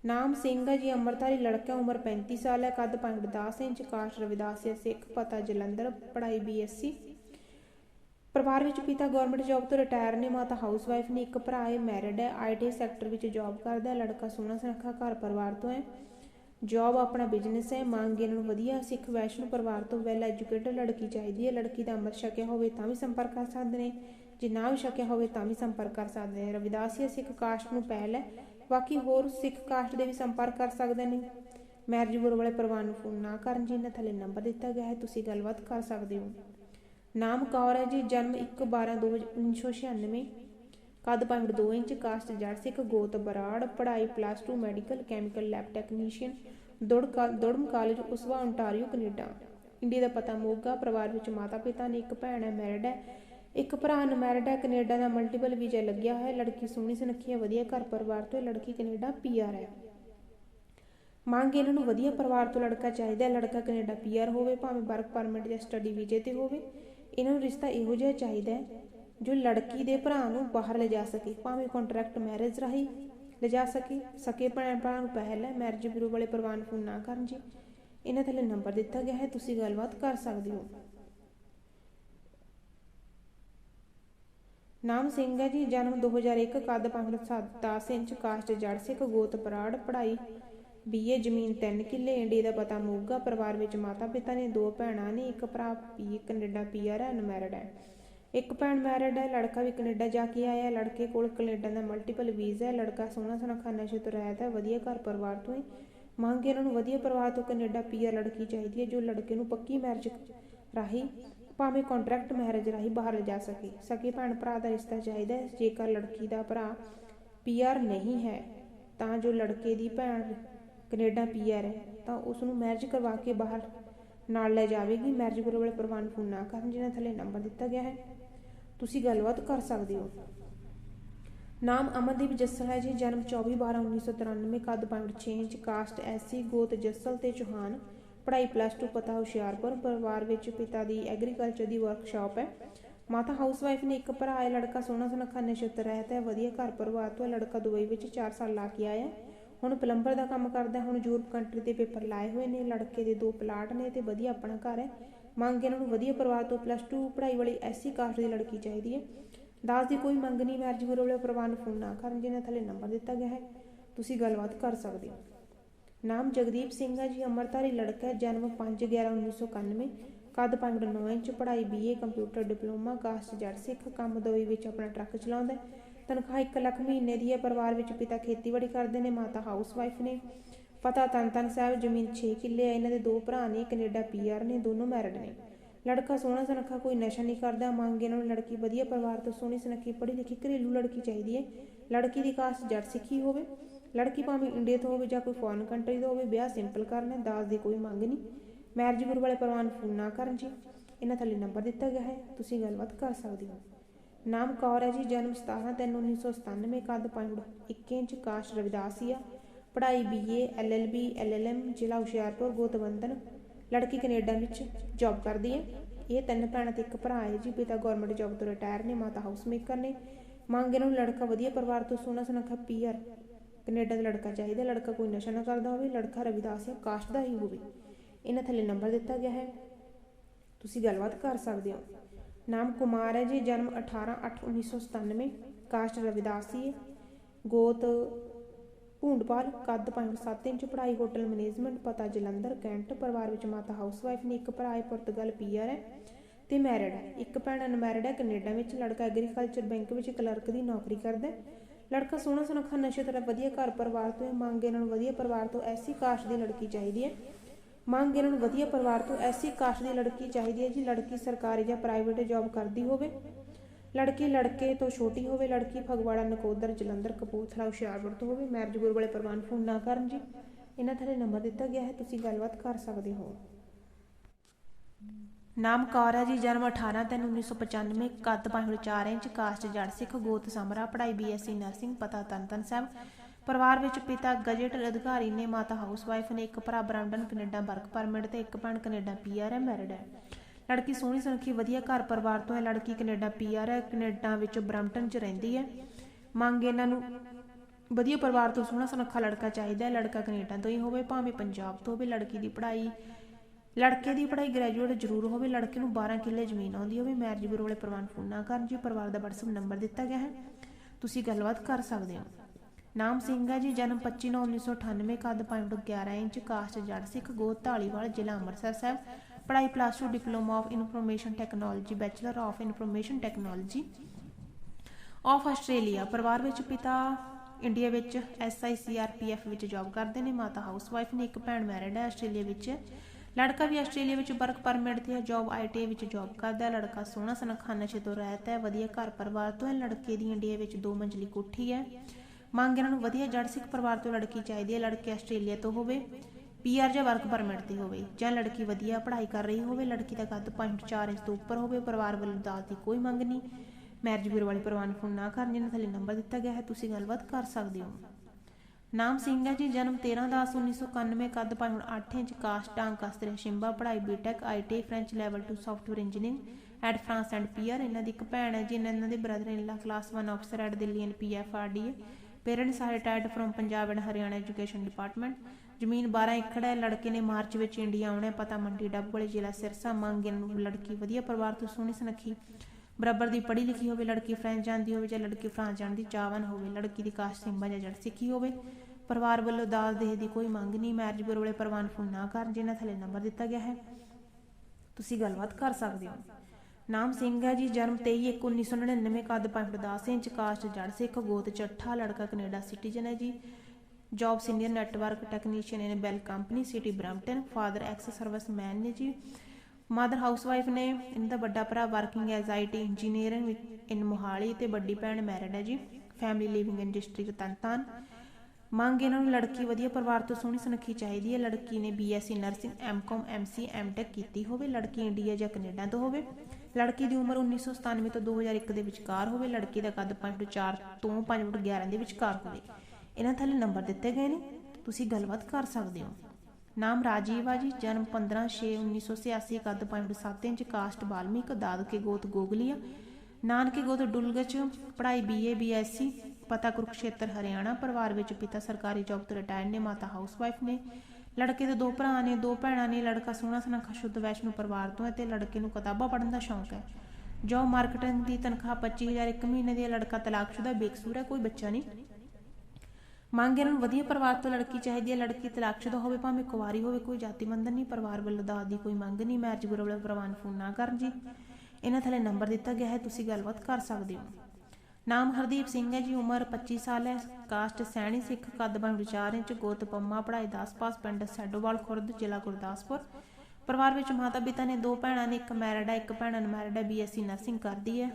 ਨਾਮ ਸਿੰਘ ਜੀ, ਅੰਮ੍ਰਿਤਧਾਰੀ, ਲੜਕਾ ਉਮਰ 35 ਸਾਲ ਹੈ, ਕੱਦ 5.10 ਇੰਚ, ਕਾਸ਼ ਰਵਿਦਾਸੀਆ ਸਿੱਖ ਪਤਾ ਜਲੰਧਰ, ਪੜ੍ਹਾਈ ਬੀਐਸਸੀ ਪਰਿਵਾਰ ਵਿੱਚ ਪਿਤਾ ਗਵਰਨਮੈਂਟ ਜੌਬ ਤੋਂ ਰਿਟਾਇਰ ਨੇ, ਮਾਤਾ ਹਾਊਸਵਾਈਫ ਨੇ, ਇੱਕ ਭਰਾ ਹੈ ਮੈਰਿਡ ਹੈ ਆਈਟੀ ਸੈਕਟਰ ਵਿੱਚ ਜੌਬ ਕਰਦਾ ਹੈ, ਲੜਕਾ ਸੋਹਣਾ ਸੁਨੱਖਾ ਘਰ ਪਰਿਵਾਰ ਤੋਂ ਹੈ। ਜੌਬ ਆਪਣਾ ਬਿਜ਼ਨਸ ਹੈ, ਮੰਗ ਇਹਨਾਂ ਨੂੰ ਵਧੀਆ ਸਿੱਖ, ਵੈਸ਼ਨੂ ਪਰਿਵਾਰ ਤੋਂ ਵੈਲ ਐਜੂਕੇਟਡ ਲੜਕੀ ਚਾਹੀਦੀ ਹੈ, ਲੜਕੀ ਦਾ ਅੰਮ੍ਰਿਤ ਛਕਿਆ ਹੋਵੇ ਤਾਂ ਵੀ ਸੰਪਰਕ ਕਰ ਸਕਦੇ ਨੇ, ਜੇ ਨਾ ਵੀ ਛਕਿਆ ਹੋਵੇ ਤਾਂ ਵੀ ਸੰਪਰਕ ਕਰ ਸਕਦੇ ਨੇ। ਰਵਿਦਾਸੀਆ ਸਿੱਖ ਕਾਸਟ ਨੂੰ ਪਹਿਲ ਹੈ ਬਾਕੀ ਹੋਰ ਸਿੱਖ ਕਾਸਟ ਦੇ ਵੀ ਸੰਪਰਕ ਕਰ ਸਕਦੇ ਨੇ। ਮੈਰਿਜ ਬਿਊਰੋ ਵਾਲੇ ਪਰਿਵਾਰ ਨੂੰ ਫੋਨ ਨਾ ਕਰਨ ਜੀ, ਇਹਨਾਂ ਥੱਲੇ ਨੰਬਰ ਦਿੱਤਾ ਗਿਆ ਹੈ, ਤੁਸੀਂ ਗੱਲਬਾਤ ਕਰ ਸਕਦੇ ਹੋ। ਨਾਮ ਕੌਰ ਹੈ ਜੀ, ਜਨਮ 1/12/1996 ਕੱਦ 5.2 ਇੰਚ, ਕਾਸਟ ਜੜ ਸਿੱਖ, ਗੋਤ ਬਰਾੜ, ਪੜ੍ਹਾਈ plus 2 medical chemical lab technician ਦੁੜ Durham college Oshawa Ontario Canada. India ਦਾ ਪਤਾ ਮੋਗਾ, ਪਰਿਵਾਰ ਵਿੱਚ ਮਾਤਾ ਪਿਤਾ ਨੇ ਇੱਕ ਭੈਣ ਹੈ ਮੈਰਿਡ ਹੈ। ਇੱਕ ਭਰਾ ਅਨਮੈਰਿਡ ਹੈ, ਕੈਨੇਡਾ ਦਾ ਮਲਟੀਪਲ ਵੀਜ਼ਾ ਲੱਗਿਆ ਹੋਇਆ ਲੜਕੀ ਸੋਹਣੀ ਸੁਨੱਖੀ ਹੈ ਵਧੀਆ ਘਰ ਪਰਿਵਾਰ ਤੋਂ ਹੈ, ਲੜਕੀ ਕੈਨੇਡਾ ਪੀਆਰ ਹੈ। ਮੰਗ ਇਹਨਾਂ ਨੂੰ ਵਧੀਆ ਪਰਿਵਾਰ ਤੋਂ ਲੜਕਾ ਚਾਹੀਦਾ ਹੈ, ਲੜਕਾ ਕੈਨੇਡਾ ਪੀਆਰ ਹੋਵੇ, ਭਾਵੇਂ ਵਰਕ ਪਰਮਿਟ ਜਾਂ ਸਟੱਡੀ ਵੀਜ਼ੇ ਤੇ ਹੋਵੇ, ਇਹਨਾਂ ਨੂੰ ਰਿਸ਼ਤਾ ਇਹੋ ਜਿਹਾ ਚਾਹੀਦਾ ਹੈ, ਜੋ ਲੜਕੀ ਦੇ ਭਰਾ ਨੂੰ ਬਾਹਰ ਲਿਜਾ ਸਕੇ, ਭਾਵੇਂ ਕੰਟਰੈਕਟ ਮੈਰਿਜ ਰਾਹੀਂ ਲਿਜਾ ਸਕੇ ਸਕੇ ਭੈਣ ਭਰਾ ਨੂੰ ਪਹਿਲ ਹੈ ਮੈਰਿਜ ਬਿਊਰੋ ਵਾਲੇ ਪਰਿਵਾਰ ਨੂੰ ਫੋਨ ਨਾ ਕਰਨ ਜੀ। ਇਹਨਾਂ ਥੱਲੇ ਨੰਬਰ ਦਿੱਤਾ ਗਿਆ ਹੈ, ਤੁਸੀਂ ਗੱਲਬਾਤ ਕਰ ਸਕਦੇ ਹੋ। ਨਾਮ ਸਿੰਘ ਹੈ ਜੀ, ਜਨਮ 2001 ਕੱਦ 5.10 ਇੰਚ ਕਾਸਟ ਜੜ ਸਿੱਖ, ਗੋਤ ਬਰਾੜ ਪੜ੍ਹਾਈ ਬੀਏ ਜ਼ਮੀਨ 3 ਕਿੱਲੇ ਇੰਡੀਆ ਦਾ ਪਤਾ ਮੋਗਾ, ਪਰਿਵਾਰ ਵਿੱਚ ਮਾਤਾ ਪਿਤਾ ਨੇ, ਦੋ ਭੈਣਾਂ ਨੇ, ਇੱਕ ਭਰਾ ਪੀ ਕੈਨੇਡਾ ਪੀਆਰ ਹੈ ਅਨਮੈਰਿਡ ਹੈ। ਇੱਕ ਭੈਣ ਮੈਰਿਡ ਹੈ, ਲੜਕਾ ਵੀ ਕੈਨੇਡਾ ਜਾ ਕੇ ਆਇਆ ਹੈ, ਲੜਕੇ ਕੋਲ ਕੈਨੇਡਾ ਦਾ ਮਲਟੀਪਲ ਵੀਜ਼ਾ ਹੈ, ਲੜਕਾ ਸੋਹਣਾ ਸੁਨੱਖਾ ਨਸ਼ੇ ਤੋਂ ਰਹਿਤ ਹੈ, ਵਧੀਆ ਘਰ ਪਰਿਵਾਰ ਤੋਂ ਹੈ। ਮੰਗ ਇਹਨਾਂ ਨੂੰ ਵਧੀਆ ਪਰਿਵਾਰ ਤੋਂ ਕੈਨੇਡਾ ਪੀਆਰ ਲੜਕੀ ਚਾਹੀਦੀ ਹੈ, ਜੋ ਲੜਕੇ ਨੂੰ ਪੱਕੀ ਮੈਰਿਜ ਰਾਹੀਂ ਭਾਵੇਂ ਕੰਟਰੈਕਟ ਮੈਰਿਜ ਰਾਹੀਂ ਬਾਹਰ ਲਿਜਾ ਸਕੇ। ਸਕੇ ਭੈਣ ਭਰਾ ਦਾ ਰਿਸ਼ਤਾ ਚਾਹੀਦਾ ਹੈ। ਜੇਕਰ ਲੜਕੀ ਦਾ ਭਰਾ ਪੀਆਰ ਨਹੀਂ ਹੈ, ਤਾਂ ਜੋ ਲੜਕੇ ਦੀ ਭੈਣ ਕੈਨੇਡਾ ਪੀਆਰ ਹੈ, ਤਾਂ ਉਸ ਨੂੰ ਮੈਰਿਜ ਕਰਵਾ ਕੇ ਬਾਹਰ ਨਾਲ ਲੈ ਜਾਵੇਗੀ। ਮੈਰਿਜ ਬਿਊਰੋ ਵਾਲੇ ਪਰਿਵਾਰ ਫੋਨ ਨਾ ਕਰਨ ਜਿਹਨਾਂ ਥੱਲੇ ਨੰਬਰ ਦਿੱਤਾ ਗਿਆ ਹੈ। ਤੁਸੀਂ ਗੱਲਬਾਤ ਕਰ ਸਕਦੇ ਹੋ। ਨਾਮ ਅਮਨਦੀਪ ਜੱਸਲ ਹੈ ਜੀ। ਜਨਮ 24/12/1993 ਕੱਦ 5.6 ਇੰਚ ਕਾਸਟ ਐਸਸੀ ਗੋਤ, ਜੱਸਲ ਤੇ ਚੌਹਾਨ। ਪੜ੍ਹਾਈ ਪਲੱਸ 2 ਪਤਾ ਹੁਸ਼ਿਆਰਪੁਰ, ਪਰਿਵਾਰ ਵਿੱਚ ਪਿਤਾ ਦੀ ਐਗਰੀਕਲਚਰ ਦੀ ਵਰਕਸ਼ਾਪ ਹੈ। ਮਾਤਾ ਹਾਊਸਵਾਈਫ ਨੇ ਇੱਕ ਭਰਾ ਹੈ, ਲੜਕਾ ਸੋਹਣਾ ਸੁਨੱਖਾ ਨਸ਼ਤ ਰਹਿਤ ਹੈ, ਵਧੀਆ ਘਰ ਪਰਿਵਾਰ ਤੋਂ ਹੈ। ਲੜਕਾ ਦੁਬਈ ਵਿੱਚ 4 ਸਾਲ ਲਾ ਕੇ ਆਇਆ ਹੁਣ ਪਲੰਬਰ ਦਾ ਕੰਮ ਕਰਦਾ ਹੁਣ ਯੂਰਪ ਕੰਟਰੀ ਦੇ ਪੇਪਰ ਲਾਏ ਹੋਏ ਨੇ। ਲੜਕੇ ਦੇ ਦੋ ਪਲਾਟ ਨੇ ਤੇ ਵਧੀਆ ਆਪਣਾ ਘਰ ਹੈ। ਮੰਗ ਇਹਨਾਂ ਨੂੰ ਵਧੀਆ ਪਰਿਵਾਰ ਤੋਂ ਪਲੱਸ 2 ਪੜ੍ਹਾਈ ਵਾਲੀ ਐਸਸੀ ਕਾਸਟ ਦੀ ਲੜਕੀ ਚਾਹੀਦੀ ਹੈ। ਦਾਜ ਦੀ ਕੋਈ ਮੰਗ ਨਹੀਂ। ਮੈਰਿਜ ਬਿਊਰੋ ਵਾਲੇ ਪਰਿਵਾਰ ਨੂੰ ਫੋਨ ਨਾ ਕਰਨ ਜਿਹਨਾਂ ਥੱਲੇ ਨੰਬਰ ਦਿੱਤਾ ਗਿਆ ਹੈ। ਤੁਸੀਂ ਗੱਲਬਾਤ ਕਰ ਸਕਦੇ ਹੋ। ਨਾਮ ਜਗਦੀਪ ਸਿੰਘ ਹੈ ਜੀ, ਅੰਮ੍ਰਿਤਧਾਰੀ ਲੜਕਾ ਹੈ, ਜਨਮ 5/11/1991 ਕੱਦ 5.9 ਇੰਚ, ਪੜ੍ਹਾਈ ਬੀਏ ਕੰਪਿਊਟਰ ਡਿਪਲੋਮਾ ਕਾਸਟ ਜੜ ਸਿੱਖ, ਕੰਮ ਦੋਈ ਵਿੱਚ ਆਪਣਾ ਟਰੱਕ ਚਲਾਉਂਦਾ ਤਨਖਾਹ 1 ਲੱਖ ਮਹੀਨੇ ਦੀ ਹੈ, ਪਰਿਵਾਰ ਵਿੱਚ ਪਿਤਾ ਖੇਤੀਬਾੜੀ ਕਰਦੇ ਨੇ, ਮਾਤਾ ਹਾਊਸਵਾਈਫ ਨੇ। ਪਤਾ ਤਨਤਨ ਸਾਹਿਬ, ਜ਼ਮੀਨ 6 ਕਿੱਲੇ ਹੈ, ਇਹਨਾਂ ਦੇ ਦੋ ਭਰਾ ਨੇ, ਕੈਨੇਡਾ ਪੀਆਰ ਨੇ, ਦੋਨੋਂ ਮੈਰਿਡ ਨੇ। ਲੜਕਾ ਸੋਹਣਾ ਸੁਨੱਖਾ, ਕੋਈ ਨਸ਼ਾ ਨਹੀਂ ਕਰਦਾ, ਮੰਗ ਇਹਨਾਂ ਨੂੰ ਲੜਕੀ ਵਧੀਆ, ਪਰਿਵਾਰ ਤੋਂ ਸੋਹਣੀ ਸੁਨੱਖੀ, ਪੜ੍ਹੀ ਲਿਖੀ, ਘਰੇਲੂ ਲੜਕੀ ਚਾਹੀਦੀ ਹੈ। ਲੜਕੀ ਦੀ ਕਾਸਟ ਜੜ ਸਿੱਖੀ ਹੋਵੇ। ਲੜਕੀ ਭਾਵੇਂ ਇੰਡੀਆ ਤੋਂ ਹੋਵੇ ਜਾਂ ਕੋਈ ਫੋਰਨ ਕੰਟਰੀ ਤੋਂ ਹੋਵੇ, ਵਿਆਹ ਸਿੰਪਲ ਕਰਨਾ ਹੈ ਦਾਜ ਦੀ ਕੋਈ ਮੰਗ ਨਹੀਂ। ਮੈਰਿਜ ਗੁਰੂ ਵਾਲੇ ਪਰਿਵਾਰ ਨੂੰ ਫੋਨ ਨਾ ਕਰਨ ਜੀ। ਇਹਨਾਂ ਥੱਲੇ ਨੰਬਰ ਦਿੱਤਾ ਗਿਆ ਹੈ। ਤੁਸੀਂ ਗੱਲਬਾਤ ਕਰ ਸਕਦੇ ਹੋ। ਨਾਮ ਕੌਰ ਹੈ ਜੀ, ਜਨਮ 17/3/1997 ਕੱਦ 1 ਇੰਚ, ਕਾਸ਼ ਰਵਿਦਾਸੀਆ ਪੜ੍ਹਾਈ ਬੀਏ ਐਲਐਲਬੀ ਐਲਐਲਐਮ ਜ਼ਿਲ੍ਹਾ ਹੁਸ਼ਿਆਰਪੁਰ ਗੋਤਵੰਦਨ ਲੜਕੀ ਕੈਨੇਡਾ ਵਿੱਚ ਜੌਬ ਕਰਦੀ ਹੈ। ਇਹ ਤਿੰਨ ਭੈਣਾਂ ਤੇ ਇੱਕ ਭਰਾ ਹੈ ਜੀ। ਪਿਤਾ ਗਵਰਨਮੈਂਟ ਜੌਬ ਤੋਂ ਰਿਟਾਇਰ ਨੇ, ਮਾਤਾ ਹਾਊਸ ਮੇਕਰ ਨੇ। ਮੰਗ ਇਹਨਾਂ ਨੂੰ ਲੜਕਾ ਵਧੀਆ ਪਰਿਵਾਰ ਤੋਂ ਸੋਹਣਾ ਸੁਨੱਖਾ ਪੀਆਰ ਕੈਨੇਡਾ ਦਾ ਲੜਕਾ ਚਾਹੀਦਾ, ਲੜਕਾ ਕੋਈ ਨਸ਼ਾ ਨਾ ਕਰਦਾ ਹੋਵੇ, ਲੜਕਾ ਰਵਿਦਾਸ ਜਾਂ ਕਾਸਟ ਦਾ ਹੀ ਹੋਵੇ। ਇਹਨਾਂ ਥੱਲੇ ਨੰਬਰ ਦਿੱਤਾ ਗਿਆ ਹੈ। ਤੁਸੀਂ ਗੱਲਬਾਤ ਕਰ ਸਕਦੇ ਹੋ। ਨਾਮ ਕੁਮਾਰ ਹੈ ਜੀ, ਜਨਮ 18/8/1997 ਕਾਸਟ ਰਵਿਦਾਸੀ ਹੈ। ਗੋਤ ਭੂੰਡਪਾਲ, ਕੱਦ 5.7 ਇੰਚ, ਪੜ੍ਹਾਈ ਹੋਟਲ ਮੈਨੇਜਮੈਂਟ, ਪਤਾ ਜਲੰਧਰ, ਕੈਂਟ, ਪਰਿਵਾਰ ਵਿੱਚ ਮਾਤਾ ਹਾਊਸਵਾਈਫ ਨੇ ਇੱਕ ਭਰਾ ਹੈ ਪੁਰਤਗਾਲ ਪੀਆਰ ਹੈ ਤੇ ਮੈਰਿਡ ਹੈ। ਇੱਕ ਭੈਣ ਅਨਮੈਰਿਡ ਹੈ, ਕੈਨੇਡਾ ਵਿੱਚ ਲੜਕਾ ਐਗਰੀਕਲਚਰ ਬੈਂਕ ਵਿੱਚ ਕਲਰਕ ਦੀ ਨੌਕਰੀ ਕਰਦਾ ਹੈ। ਲੜਕਾ ਸੋਹਣਾ ਸੁਨੱਖਾ ਨਸ਼ੇ ਤਰ੍ਹਾਂ ਵਧੀਆ ਘਰ ਪਰਿਵਾਰ ਤੋਂ ਹੈ, ਮੰਗ ਇਹਨਾਂ ਨੂੰ ਵਧੀਆ ਪਰਿਵਾਰ ਤੋਂ ਐਸੀ ਕਾਸਟ ਦੀ ਲੜਕੀ ਚਾਹੀਦੀ ਹੈ। ਮੰਗ ਇਹਨਾਂ ਨੂੰ ਵਧੀਆ ਪਰਿਵਾਰ ਤੋਂ ਐਸੀ ਕਾਸਟ ਦੀ ਲੜਕੀ ਚਾਹੀਦੀ ਹੈ ਜੀ, ਲੜਕੀ ਸਰਕਾਰੀ ਜਾਂ ਪ੍ਰਾਈਵੇਟ ਜੌਬ ਕਰਦੀ ਹੋਵੇ। ਲੜਕੀ ਲੜਕੇ ਤੋਂ ਛੋਟੀ ਹੋਵੇ, ਲੜਕੀ ਫਗਵਾੜਾ, ਨਕੋਦਰ, ਜਲੰਧਰ, ਕਪੂਰਥਲਾ, ਹੁਸ਼ਿਆਰਪੁਰ ਤੋਂ ਹੋਵੇ ਮੈਰਿਜ ਗੁਰੂ ਵਾਲੇ ਪ੍ਰਵਾਨ ਫੋਨ ਨਾ ਕਰਨ ਜੀ। ਇਹਨਾਂ ਥੱਲੇ ਨੰਬਰ ਦਿੱਤਾ ਗਿਆ ਹੈ, ਤੁਸੀਂ ਗੱਲਬਾਤ ਕਰ ਸਕਦੇ ਹੋ। ਨਾਮ ਕੌਰ ਹੈ ਜੀ, ਜਨਮ 18 ਤਿੰਨ 1995 ਕੱਦ 5.4 ਇੰਚ ਕਾਸਟ ਜੜ ਸਿੱਖ, ਗੋਤ ਸਮਰਾ ਪੜ੍ਹਾਈ ਬੀਐਸਸੀ ਨਰਸਿੰਗ, ਪਤਾ ਤਨਤਨ ਸਾਹਿਬ। ਪਰਿਵਾਰ ਵਿੱਚ ਪਿਤਾ ਗਜਟ ਅਧਿਕਾਰੀ ਨੇ, ਮਾਤਾ ਹਾਊਸਵਾਈਫ ਨੇ, ਇੱਕ ਭਰਾ ਬ੍ਰਾਂਡਨ, ਕੈਨੇਡਾ ਵਰਕ ਪਰਮਿਟ ਤੇ ਇੱਕ ਭੈਣ ਕੈਨੇਡਾ ਪੀਆਰ ਹੈ, ਮੈਰਿਡ ਹੈ। ਲੜਕੀ ਸੋਹਣੀ ਸੁਨੱਖੀ, ਵਧੀਆ ਘਰ ਪਰਿਵਾਰ ਤੋਂ ਹੈ, ਲੜਕੀ ਕੈਨੇਡਾ ਪੀਆਰ ਹੈ, ਕੈਨੇਡਾ ਵਿੱਚ ਬ੍ਰੈਂਪਟਨ 'ਚ ਰਹਿੰਦੀ ਹੈ। ਮੰਗ ਇਹਨਾਂ ਨੂੰ, ਵਧੀਆ ਪਰਿਵਾਰ ਤੋਂ ਸੋਹਣਾ ਸੁਨੱਖਾ ਲੜਕਾ ਚਾਹੀਦਾ ਹੈ, ਲੜਕਾ ਕੈਨੇਡਾ ਤੋਂ ਹੀ ਹੋਵੇ, ਭਾਵੇਂ ਪੰਜਾਬ ਤੋਂ ਹੋਵੇ, ਲੜਕੀ ਦੀ ਪੜ੍ਹਾਈ ਲੜਕੇ ਦੀ ਪੜ੍ਹਾਈ ਗ੍ਰੈਜੂਏਟ ਜ਼ਰੂਰ ਹੋਵੇ, ਲੜਕੇ ਨੂੰ 12 ਕਿੱਲੇ ਜ਼ਮੀਨ ਆਉਂਦੀ ਹੋਵੇ ਮੈਰਿਜ ਬਿਊਰੋ ਵਾਲੇ ਪ੍ਰਵਾਨ ਫੋਨ ਨਾ ਕਰਨ, ਜੀ ਪਰਿਵਾਰ ਦਾ WhatsApp ਨੰਬਰ ਦਿੱਤਾ ਗਿਆ ਹੈ, ਤੁਸੀਂ ਗੱਲਬਾਤ ਕਰ ਸਕਦੇ ਹੋ। ਨਾਮ ਸਿੰਘ ਹੈ ਜੀ, ਜਨਮ 25 ਨੌਂ 1998 ਕੱਦ 5.11 ਇੰਚ ਕਾਸਟ ਜੜ ਸਿੱਖ, ਗੋਤ ਢਾਲੀਵਾਲ ਜ਼ਿਲ੍ਹਾ ਅੰਮ੍ਰਿਤਸਰ ਸਾਹਿਬ। ਪੜ੍ਹਾਈ plus 2 diploma of information technology bachelor of information technology of Australia ਪਰਿਵਾਰ ਵਿੱਚ ਪਿਤਾ ਇੰਡੀਆ ਵਿੱਚ ਐਸਆਈਸੀਆਰਪੀਐਫ ਵਿੱਚ ਜੌਬ ਕਰਦੇ ਨੇ, ਮਾਤਾ ਹਾਊਸਵਾਈਫ ਨੇ, ਇੱਕ ਭੈਣ ਮੈਰਿਡ ਹੈ, ਆਸਟ੍ਰੇਲੀਆ ਵਿੱਚ ਲੜਕਾ ਵੀ ਆਸਟ੍ਰੇਲੀਆ ਵਿੱਚ ਵਰਕ ਪਰਮਿਟ ਤੇ ਹੈ ਜੌਬ ਆਈਟੀ ਵਿੱਚ ਜੌਬ ਕਰਦਾ ਹੈ। ਲੜਕਾ ਸੋਹਣਾ ਸੁਨੱਖਾ ਨਸ਼ੇ ਤੋਂ ਰਹਿਤ ਹੈ, ਵਧੀਆ ਘਰ ਪਰਿਵਾਰ ਤੋਂ ਹੈ। ਲੜਕੇ ਦੀ ਇੰਡੀਆ ਵਿੱਚ ਦੋ ਮੰਜ਼ਲੀ ਕੋਠੀ ਹੈ। ਮੰਗ ਇਹਨਾਂ ਨੂੰ ਵਧੀਆ ਜੜ ਸਿੱਖ ਪਰਿਵਾਰ ਤੋਂ ਲੜਕੀ ਚਾਹੀਦੀ ਹੈ, ਲੜਕੇ ਆਸਟ੍ਰੇਲੀਆ ਤੋਂ ਹੋਵੇ ਪੀਆਰ ਜਾਂ ਵਰਕ ਪਰਮਿਟ ਤੇ ਹੋਵੇ। ਜਾਂ ਲੜਕੀ ਵਧੀਆ ਪੜ੍ਹਾਈ ਕਰ ਰਹੀ ਹੋਵੇ, ਲੜਕੀ ਦਾ ਕੱਦ 5.4 ਇੰਚ ਤੋਂ ਉੱਪਰ ਹੋਵੇ, ਪਰਿਵਾਰ ਵੱਲੋਂ ਦਾਜ ਦੀ ਕੋਈ ਮੰਗ ਨਹੀਂ। ਮੈਰਿਜ ਬਿਊਰੋ ਵਾਲੀ ਪ੍ਰਵਾਨ ਫੋਨ ਨਾ ਕਰਨ ਜਿਹਨਾਂ ਥੱਲੇ ਨੰਬਰ ਦਿੱਤਾ ਗਿਆ ਹੈ, ਤੁਸੀਂ ਗੱਲਬਾਤ ਕਰ ਸਕਦੇ ਹੋ। ਨਾਮ ਸਿੰਘ ਹੈ ਜੀ, ਜਨਮ 13/10/1991 ਕੱਦ 5.8 ਇੰਚ ਕਾਸਟ ਟਾਂਗ ਕਸਤਰੇ ਸ਼ਿੰਬਾ ਪੜ੍ਹਾਈ BTech IT French level 2 software engineering at France and PR ਇਹਨਾਂ ਦੀ ਇੱਕ ਭੈਣ ਹੈ ਜੀ, ਇਹਨਾਂ ਦੇ ਬ੍ਰਦਰ ਇਨ ਲਾ ਕਲਾਸ 1 ਅਫਸਰ at Delhi and PFRDA parents are retired from Punjab and Haryana education department ਜ਼ਮੀਨ 12 ਏਕੜ ਹੈ, ਲੜਕੇ ਨੇ ਮਾਰਚ ਵਿੱਚ ਇੰਡੀਆ ਆਉਣਾ ਪਤਾ ਮੰਡੀ ਡੱਬ ਜ਼ਿਲ੍ਹਾ ਸਿਰਸਾ, ਮੰਗ ਲੜਕੀ, ਵਧੀਆ ਪਰਿਵਾਰ ਤੋਂ ਸੋਹਣੀ ਸੁਨੱਖੀ। ਬਰਾਬਰ ਦੀ ਪੜ੍ਹੀ ਲਿਖੀ ਹੋਵੇ, ਲੜਕੀ ਫ੍ਰੈਂਚ ਜਾਣਦੀ ਹੋਵੇ ਜਾਂ ਲੜਕੀ ਫਰਾਂਸ ਜਾਣ ਦੀ ਚਾਹਵਾਨ ਹੋਵੇ, ਲੜਕੀ ਦੀ ਕਾਸਟ ਸਿੰਬਾ ਜਾਂ ਜੜ ਸਿੱਖੀ ਹੋਵੇ, ਪਰਿਵਾਰ ਵੱਲੋਂ ਦਾਜ ਦੇਹ ਦੀ ਕੋਈ ਮੰਗ ਨਹੀਂ ਮੈਰਿਜ ਬਿਊਰੋ ਵਾਲੇ ਪ੍ਰਵਾਨ ਫੋਨ ਨਾ ਕਰਨ ਜਿਨ੍ਹਾਂ ਥੱਲੇ ਨੰਬਰ ਦਿੱਤਾ ਗਿਆ ਹੈ। ਤੁਸੀਂ ਗੱਲਬਾਤ ਕਰ ਸਕਦੇ ਹੋ। ਨਾਮ ਸਿੰਘ ਹੈ ਜੀ, ਜਨਮ 23 1999 ਕੱਦ 5.10 ਇੰਚ ਕਾਸਟ ਜੜ ਸਿੱਖ, ਗੋਤ ਚੱਠਾ, ਲੜਕਾ ਕੈਨੇਡਾ ਸਿਟੀਜ਼ਨ ਹੈ ਜੀ। Job senior network technician in Bell company city Brampton father ex serviceman ਨੇ ਜੀ। ਮਦਰ ਹਾਊਸਵਾਈਫ ਨੇ ਇਹਨਾਂ ਦਾ ਵੱਡਾ ਭਰਾ working as IT engineer in Mohali ਤੇ ਵੱਡੀ ਭੈਣ ਮੈਰਿਡ ਹੈ ਜੀ ਫੈਮਿਲੀ ਲਿਵਿੰਗ ਇਨ ਡਿਸਟ੍ਰਿਕਟ ਤਨਤਾਨ ਮੰਗ ਇਹਨਾਂ ਨੂੰ ਲੜਕੀ ਵਧੀਆ ਪਰਿਵਾਰ ਤੋਂ ਸੋਹਣੀ ਸੁਨੱਖੀ ਚਾਹੀਦੀ ਹੈ। ਲੜਕੀ ਨੇ BSc nursing MCom MC MTech ਕੀਤੀ ਹੋਵੇ। ਲੜਕੀ ਇੰਡੀਆ ਜਾਂ ਕੈਨੇਡਾ ਤੋਂ ਹੋਵੇ। ਲੜਕੀ ਦੀ ਉਮਰ 1997 ਤੋਂ 2001 ਦੇ ਵਿਚਕਾਰ ਹੋਵੇ। ਲੜਕੀ ਦਾ ਕੱਦ 5.4 ਤੋਂ 5.11 ਦੇ ਵਿਚਕਾਰ ਹੋਵੇ। ਇਹਨਾਂ ਥੱਲੇ ਨੰਬਰ ਦਿੱਤੇ ਗਏ ਨੇ। ਤੁਸੀਂ ਗੱਲਬਾਤ ਕਰ ਸਕਦੇ ਹੋ। ਨਾਮ ਰਾਜੀਵ ਆ ਜੀ, ਜਨਮ 15/6/1986 ਕੱਦ 5.7 ਇੰਚ, ਕਾਸਟ ਬਾਲਮਿਕ ਦਾਦਕੇ ਗੋਤ ਗੋਗਲੀਆ ਨਾਨਕੇ ਗੋਤ ਡੁਲਗਚ ਪੜ੍ਹਾਈ ਬੀਏ ਬੀਐਸਸੀ ਪਤਾ ਕੁਰਕਸ਼ੇਤਰ ਹਰਿਆਣਾ, ਪਰਿਵਾਰ ਵਿੱਚ ਪਿਤਾ ਸਰਕਾਰੀ ਜੌਬ ਤੋਂ ਰਿਟਾਇਰਡ ਨੇ, ਮਾਤਾ ਹਾਊਸਵਾਈਫ ਨੇ। ਲੜਕੇ ਦੇ ਦੋ ਭਰਾ ਨੇ, ਦੋ ਭੈਣਾਂ ਨੇ, ਲੜਕਾ ਸੋਹਣਾ ਸੁਨੱਖਾ, ਸ਼ੁੱਧ ਵੈਸ਼ਨੂ ਪਰਿਵਾਰ ਤੋਂ ਹੈ ਤੇ ਲੜਕੇ ਨੂੰ ਕਿਤਾਬਾਂ ਪੜ੍ਹਨ ਦਾ ਸ਼ੌਂਕ ਹੈ। ਜੌਬ ਮਾਰਕੀਟਿੰਗ ਦੀ ਤਨਖਾਹ 25000 ਇੱਕ ਮਹੀਨੇ ਦੀ ਹੈ, ਲੜਕਾ ਤਲਾਕਸ਼ੁਦਾ, ਬੇਕਸੂਰ ਹੈ, ਕੋਈ ਬੱਚਾ ਨਹੀਂ। ਮੰਗ ਇਹਨਾਂ ਨੂੰ ਵਧੀਆ ਪਰਿਵਾਰ ਤੋਂ ਲੜਕੀ ਚਾਹੀਦੀ ਹੈ, ਲੜਕੀ ਤਲਾਕਸ਼ੁਦਾ ਹੋਵੇ, ਭਾਵੇਂ ਕੁਵਾਰੀ ਹੋਵੇ, ਕੋਈ ਜਾਤੀ ਬੰਧਨ ਨਹੀਂ, ਪਰਿਵਾਰ ਵੱਲੋਂ ਦਾਜ ਦੀ ਕੋਈ ਮੰਗ ਨਹੀਂ ਮੈਰਿਜ ਬਿਊਰੋ ਵਾਲੇ ਪ੍ਰਵਾਨ ਫੋਨ ਨਾ ਕਰਨ ਜੀ। ਇਹਨਾਂ ਥੱਲੇ ਨੰਬਰ ਦਿੱਤਾ ਗਿਆ ਹੈ, ਤੁਸੀਂ ਗੱਲਬਾਤ ਕਰ ਸਕਦੇ ਹੋ। ਨਾਮ ਹਰਦੀਪ ਸਿੰਘ ਹੈ ਜੀ, ਉਮਰ 25 ਸਾਲ ਹੈ ਕਾਸਟ ਸੈਣੀ ਸਿੱਖ, ਕੱਦ ਬਣ ਵਿਚਾਰ ਇੰਚ, ਗੋਤ ਪੰਮਾ ਪੜ੍ਹਾਈ 10 ਪਾਸ ਪਿੰਡ ਸੈਡੋਵਾਲ ਖੁਰਦ, ਜ਼ਿਲ੍ਹਾ ਗੁਰਦਾਸਪੁਰ। ਪਰਿਵਾਰ ਵਿੱਚ ਮਾਤਾ ਪਿਤਾ ਨੇ ਦੋ ਭੈਣਾਂ ਨੇ, ਇੱਕ ਮੈਰਿਡ ਹੈ, ਇੱਕ ਭੈਣ ਅਨਮੈਰਿਡ ਹੈ ਬੀਐਸਸੀ ਨਰਸਿੰਗ ਕਰਦੀ ਹੈ।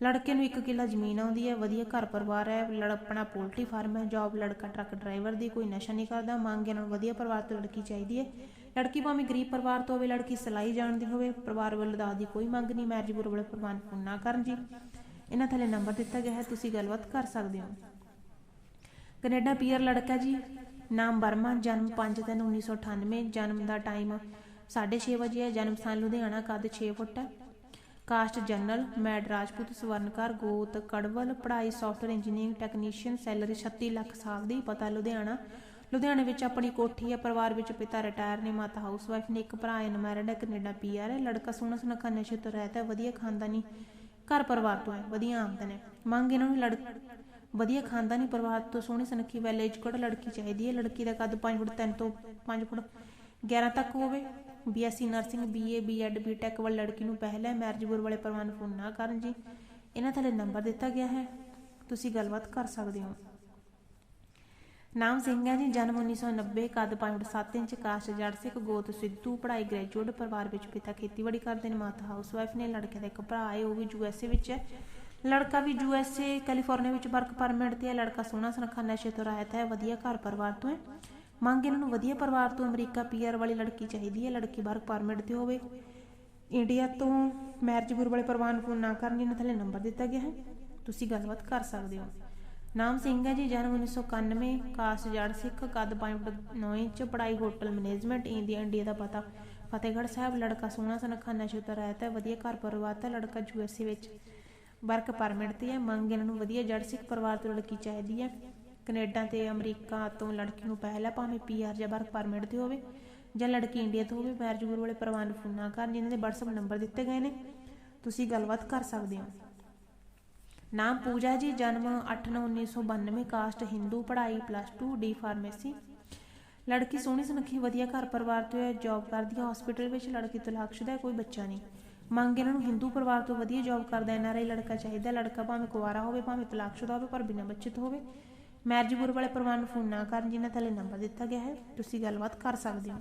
ਲੜਕੇ ਨੂੰ ਇੱਕ ਕਿੱਲਾ ਜ਼ਮੀਨ ਆਉਂਦੀ ਹੈ, ਵਧੀਆ ਘਰ ਪਰਿਵਾਰ ਹੈ ਲੜ ਆਪਣਾ ਪੋਲਟਰੀ ਫਾਰਮ ਹੈ ਜੌਬ ਲੜਕਾ ਟਰੱਕ ਡਰਾਈਵਰ ਦੀ ਕੋਈ ਨਸ਼ਾ ਨਹੀਂ ਕਰਦਾ, ਮੰਗ ਇਹਨਾਂ ਨੂੰ ਵਧੀਆ ਪਰਿਵਾਰ ਤੋਂ ਲੜਕੀ ਚਾਹੀਦੀ ਹੈ। ਲੜਕੀ ਭਾਵੇਂ ਗਰੀਬ ਪਰਿਵਾਰ ਤੋਂ ਹੋਵੇ, ਲੜਕੀ ਸਿਲਾਈ ਜਾਣਦੀ ਹੋਵੇ, ਪਰਿਵਾਰ ਵੱਲੋਂ ਦਾਜ ਦੀ ਕੋਈ ਮੰਗ ਨਹੀਂ ਮੈਰਿਜ ਬਿਊਰੋ ਵਾਲੇ ਪ੍ਰਵਾਨ ਫੋਨ ਨਾ ਕਰਨ ਜੀ। ਇਹਨਾਂ ਥੱਲੇ ਨੰਬਰ ਦਿੱਤਾ ਗਿਆ ਹੈ, ਤੁਸੀਂ ਗੱਲਬਾਤ ਕਰ ਸਕਦੇ ਹੋ। ਕੈਨੇਡਾ ਪੀਅਰ ਲੜਕਾ ਜੀ, ਨਾਮ ਵਰਮਾ, ਜਨਮ 5/3/1998 ਜਨਮ ਦਾ ਟਾਈਮ 6:30 ਵਜੇ ਹੈ, ਜਨਮ ਸਥਾਨ ਲੁਧਿਆਣਾ, ਕੱਦ 6 ਫੁੱਟ ਹੈ। ਕਾਸਟ ਜਨਰਲ ਮੈਡ ਰਾਜਪੂਤ ਸਵਰਨਕਾਰ ਗੋਤ ਕੜਵਲ ਪੜ੍ਹਾਈ software engineering technician salary 36 lakh ਸਾਲ ਦੀ, ਪਤਾ ਲੁਧਿਆਣਾ। ਲੁਧਿਆਣੇ ਵਿੱਚ ਆਪਣੀ ਕੋਠੀ ਹੈ, ਪਰਿਵਾਰ ਵਿੱਚ ਪਿਤਾ ਰਿਟਾਇਰ ਨੇ, ਮਾਤਾ ਹਾਊਸਵਾਈਫ ਨੇ, ਇੱਕ ਭਰਾ ਅਨਮੈਰਿਡ ਹੈ ਕੈਨੇਡਾ ਪੀਆਰ ਹੈ। ਲੜਕਾ ਸੋਹਣਾ ਸੁਨੱਖਾ ਨਸ਼ੇ ਤੋਂ ਰਹਿਤ ਵਧੀਆ ਖਾਨਦਾਨੀ, ਘਰ ਪਰਿਵਾਰ ਤੋਂ ਹੈ, ਵਧੀਆ ਆਮਦਨ ਹੈ। ਮੰਗ ਇਹਨਾਂ ਨੂੰ ਲੜ ਵਧੀਆ ਖਾਨਦਾਨੀ ਪਰਿਵਾਰ ਤੋਂ ਸੋਹਣੀ ਸੁਨੱਖੀ ਵੈਲ ਐਜੂਕੇਟ ਲੜਕੀ ਚਾਹੀਦੀ ਹੈ। ਲੜਕੀ ਦਾ ਕੱਦ 5 ਫੁੱਟ 3 ਤੋਂ 5 ਫੁੱਟ 11 ਤੱਕ ਹੋਵੇ। BSc nursing, BA, BEd, BTech ਵਾਲੀ ਲੜਕੀ ਨੂੰ ਪਹਿਲਾ ਮੈਰਿਜ ਵਾਲੇ ਪਰਿਵਾਰ ਨੂੰ ਫੋਨ ਨਾ ਕਰਨ ਜੀ। ਇਹਨਾਂ ਥੱਲੇ ਨੰਬਰ ਦਿੱਤਾ ਗਿਆ ਹੈ। ਤੁਸੀਂ ਗੱਲਬਾਤ ਕਰ ਸਕਦੇ ਹੋ। ਨਾਮ ਸਿੰਘ ਹੈ ਜੀ, ਜਨਮ 1990 ਕੱਦ 5.7 ਇੰਚ ਕਾਸਟ ਜੜ ਸਿੱਖ, ਗੋਤ ਸਿੱਧੂ, ਪੜ੍ਹਾਈ ਗ੍ਰੈਜੂਏਟ ਪਰਿਵਾਰ ਵਿੱਚ ਪਿਤਾ ਖੇਤੀਬਾੜੀ ਕਰਦੇ ਨੇ, ਮਾਤਾ ਹਾਊਸਵਾਈਫ ਨੇ ਲੜਕੇ ਦਾ ਇੱਕ ਭਰਾ ਹੈ, ਉਹ ਵੀ ਯੂਐਸਏ ਵਿੱਚ ਹੈ। ਲੜਕਾ ਵੀ ਯੂਐਸਏ ਕੈਲੀਫੋਰਨੀਆ ਵਿੱਚ ਵਰਕ ਪਰਮਿਟ ਤੇ ਹੈ, ਲੜਕਾ ਸੋਹਣਾ ਸੁਨੱਖਾ, ਨਸ਼ੇ ਤੋਂ ਰਹਿਤ ਹੈ, ਵਧੀਆ ਘਰ ਪਰਿਵਾਰ ਤੋਂ ਹੈ। ਮੰਗ ਇਹਨਾਂ ਨੂੰ ਵਧੀਆ ਪਰਿਵਾਰ ਤੋਂ ਅਮਰੀਕਾ ਪੀਆਰ ਵਾਲੀ ਲੜਕੀ ਚਾਹੀਦੀ ਹੈ, ਲੜਕੀ ਬਾਹਰ ਪਰਮਿਟ ਤੇ ਹੋਵੇ। ਇੰਡੀਆ ਤੋਂ ਮੈਰਿਜ ਗੁਰ ਵਾਲੇ ਪਰਿਵਾਰ ਨੂੰ ਫੋਨ ਨਾ ਕਰਨ ਜਿਹਨਾਂ ਥੱਲੇ ਨੰਬਰ ਦਿੱਤਾ ਗਿਆ ਹੈ, ਤੁਸੀਂ ਗੱਲਬਾਤ ਕਰ ਸਕਦੇ ਹੋ। ਨਾਮ ਸਿੰਘ ਹੈ ਜੀ, ਜਨਮ 1991 ਕਾਸਟ ਜੜ ਸਿੱਖ, ਕੱਦ 5.9 ਇੰਚ, ਪੜ੍ਹਾਈ ਹੋਟਲ ਮੈਨੇਜਮੈਂਟ, ਇੰਡੀਆ ਇੰਡੀਆ ਦਾ ਪਤਾ। ਫਤਿਹਗੜ੍ਹ ਸਾਹਿਬ, ਲੜਕਾ ਸੋਹਣਾ ਸੁਨੱਖਾ ਨਸ਼ੇ ਤੋਂ ਰਹਿਤ ਹੈ, ਵਧੀਆ ਘਰ ਪਰਿਵਾਰ ਦਾ ਲੜਕਾ ਯੂਐਸਏ ਵਿੱਚ ਵਰਕ ਪਰਮਿਟ ਤੇ ਹੈ। ਮੰਗ ਇਹਨਾਂ ਨੂੰ ਵਧੀਆ ਜੜ ਸਿੱਖ ਪਰਿਵਾਰ ਤੋਂ ਲੜਕੀ ਚਾਹੀਦੀ ਹੈ। ਕੈਨੇਡਾ ਤੇ ਅਮਰੀਕਾ ਤੋਂ ਲੜਕੀ ਨੂੰ ਪਹਿਲਾਂ ਭਾਵੇਂ ਪੀਆਰ ਜਾਂ ਵਰਕ ਪਰਮਿਟ ਤੇ ਹੋਵੇ ਜਾਂ ਲੜਕੀ ਇੰਡੀਆ ਤੋਂ ਹੋਵੇ, ਮੈਰਿਜ ਗੁਰੂ ਵਾਲੇ ਪਰਿਵਾਰ ਨੂੰ ਫੋਨ ਨਾ ਕਰਨ, ਜਿਨ੍ਹਾਂ ਦੇ WhatsApp ਨੰਬਰ ਦਿੱਤੇ ਗਏ ਨੇ। ਤੁਸੀਂ ਗੱਲਬਾਤ ਕਰ ਸਕਦੇ ਹੋ। ਨਾਮ ਪੂਜਾ ਜੀ, ਜਨਮ 8/9/1992 ਕਾਸਟ ਹਿੰਦੂ, ਪੜ੍ਹਾਈ 2 ਡੀ ਫਾਰਮੇਸੀ ਲੜਕੀ ਸੋਹਣੀ ਸੁਨੱਖੀ, ਵਧੀਆ ਘਰ ਪਰਿਵਾਰ ਤੋਂ ਹੈ ਜੌਬ ਕਰਦੀ ਹੈ ਹਸਪੀਟਲ ਵਿੱਚ ਲੜਕੀ ਤਲਾਕਸ਼ੁਦਾ ਹੈ, ਕੋਈ ਬੱਚਾ ਨਹੀਂ। ਮੰਗ ਇਹਨਾਂ ਨੂੰ ਹਿੰਦੂ ਪਰਿਵਾਰ ਤੋਂ ਵਧੀਆ ਜੌਬ ਕਰਦਾ। ਐਨਆਰਆਈ ਲੜਕਾ ਚਾਹੀਦਾ। ਲੜਕਾ ਭਾਵੇਂ ਕੁਵਾਰਾ ਹੋਵੇ, ਭਾਵੇਂ ਤਲਾਕਸ਼ੁਦਾ ਹੋਵੇ, ਪਰ ਬਿਨਾਂ ਬੱਚੇ ਤੋਂ ਹੋਵੇ। ਮੈਰਿਜ ਗੁਰ ਵਾਲੇ ਪਰਿਵਾਰ ਨੂੰ ਫੋਨ ਨਾ ਕਰਨ ਜਿਨ੍ਹਾਂ ਥੱਲੇ ਨੰਬਰ ਦਿੱਤਾ ਗਿਆ ਹੈ, ਤੁਸੀਂ ਗੱਲਬਾਤ ਕਰ ਸਕਦੇ ਹੋ।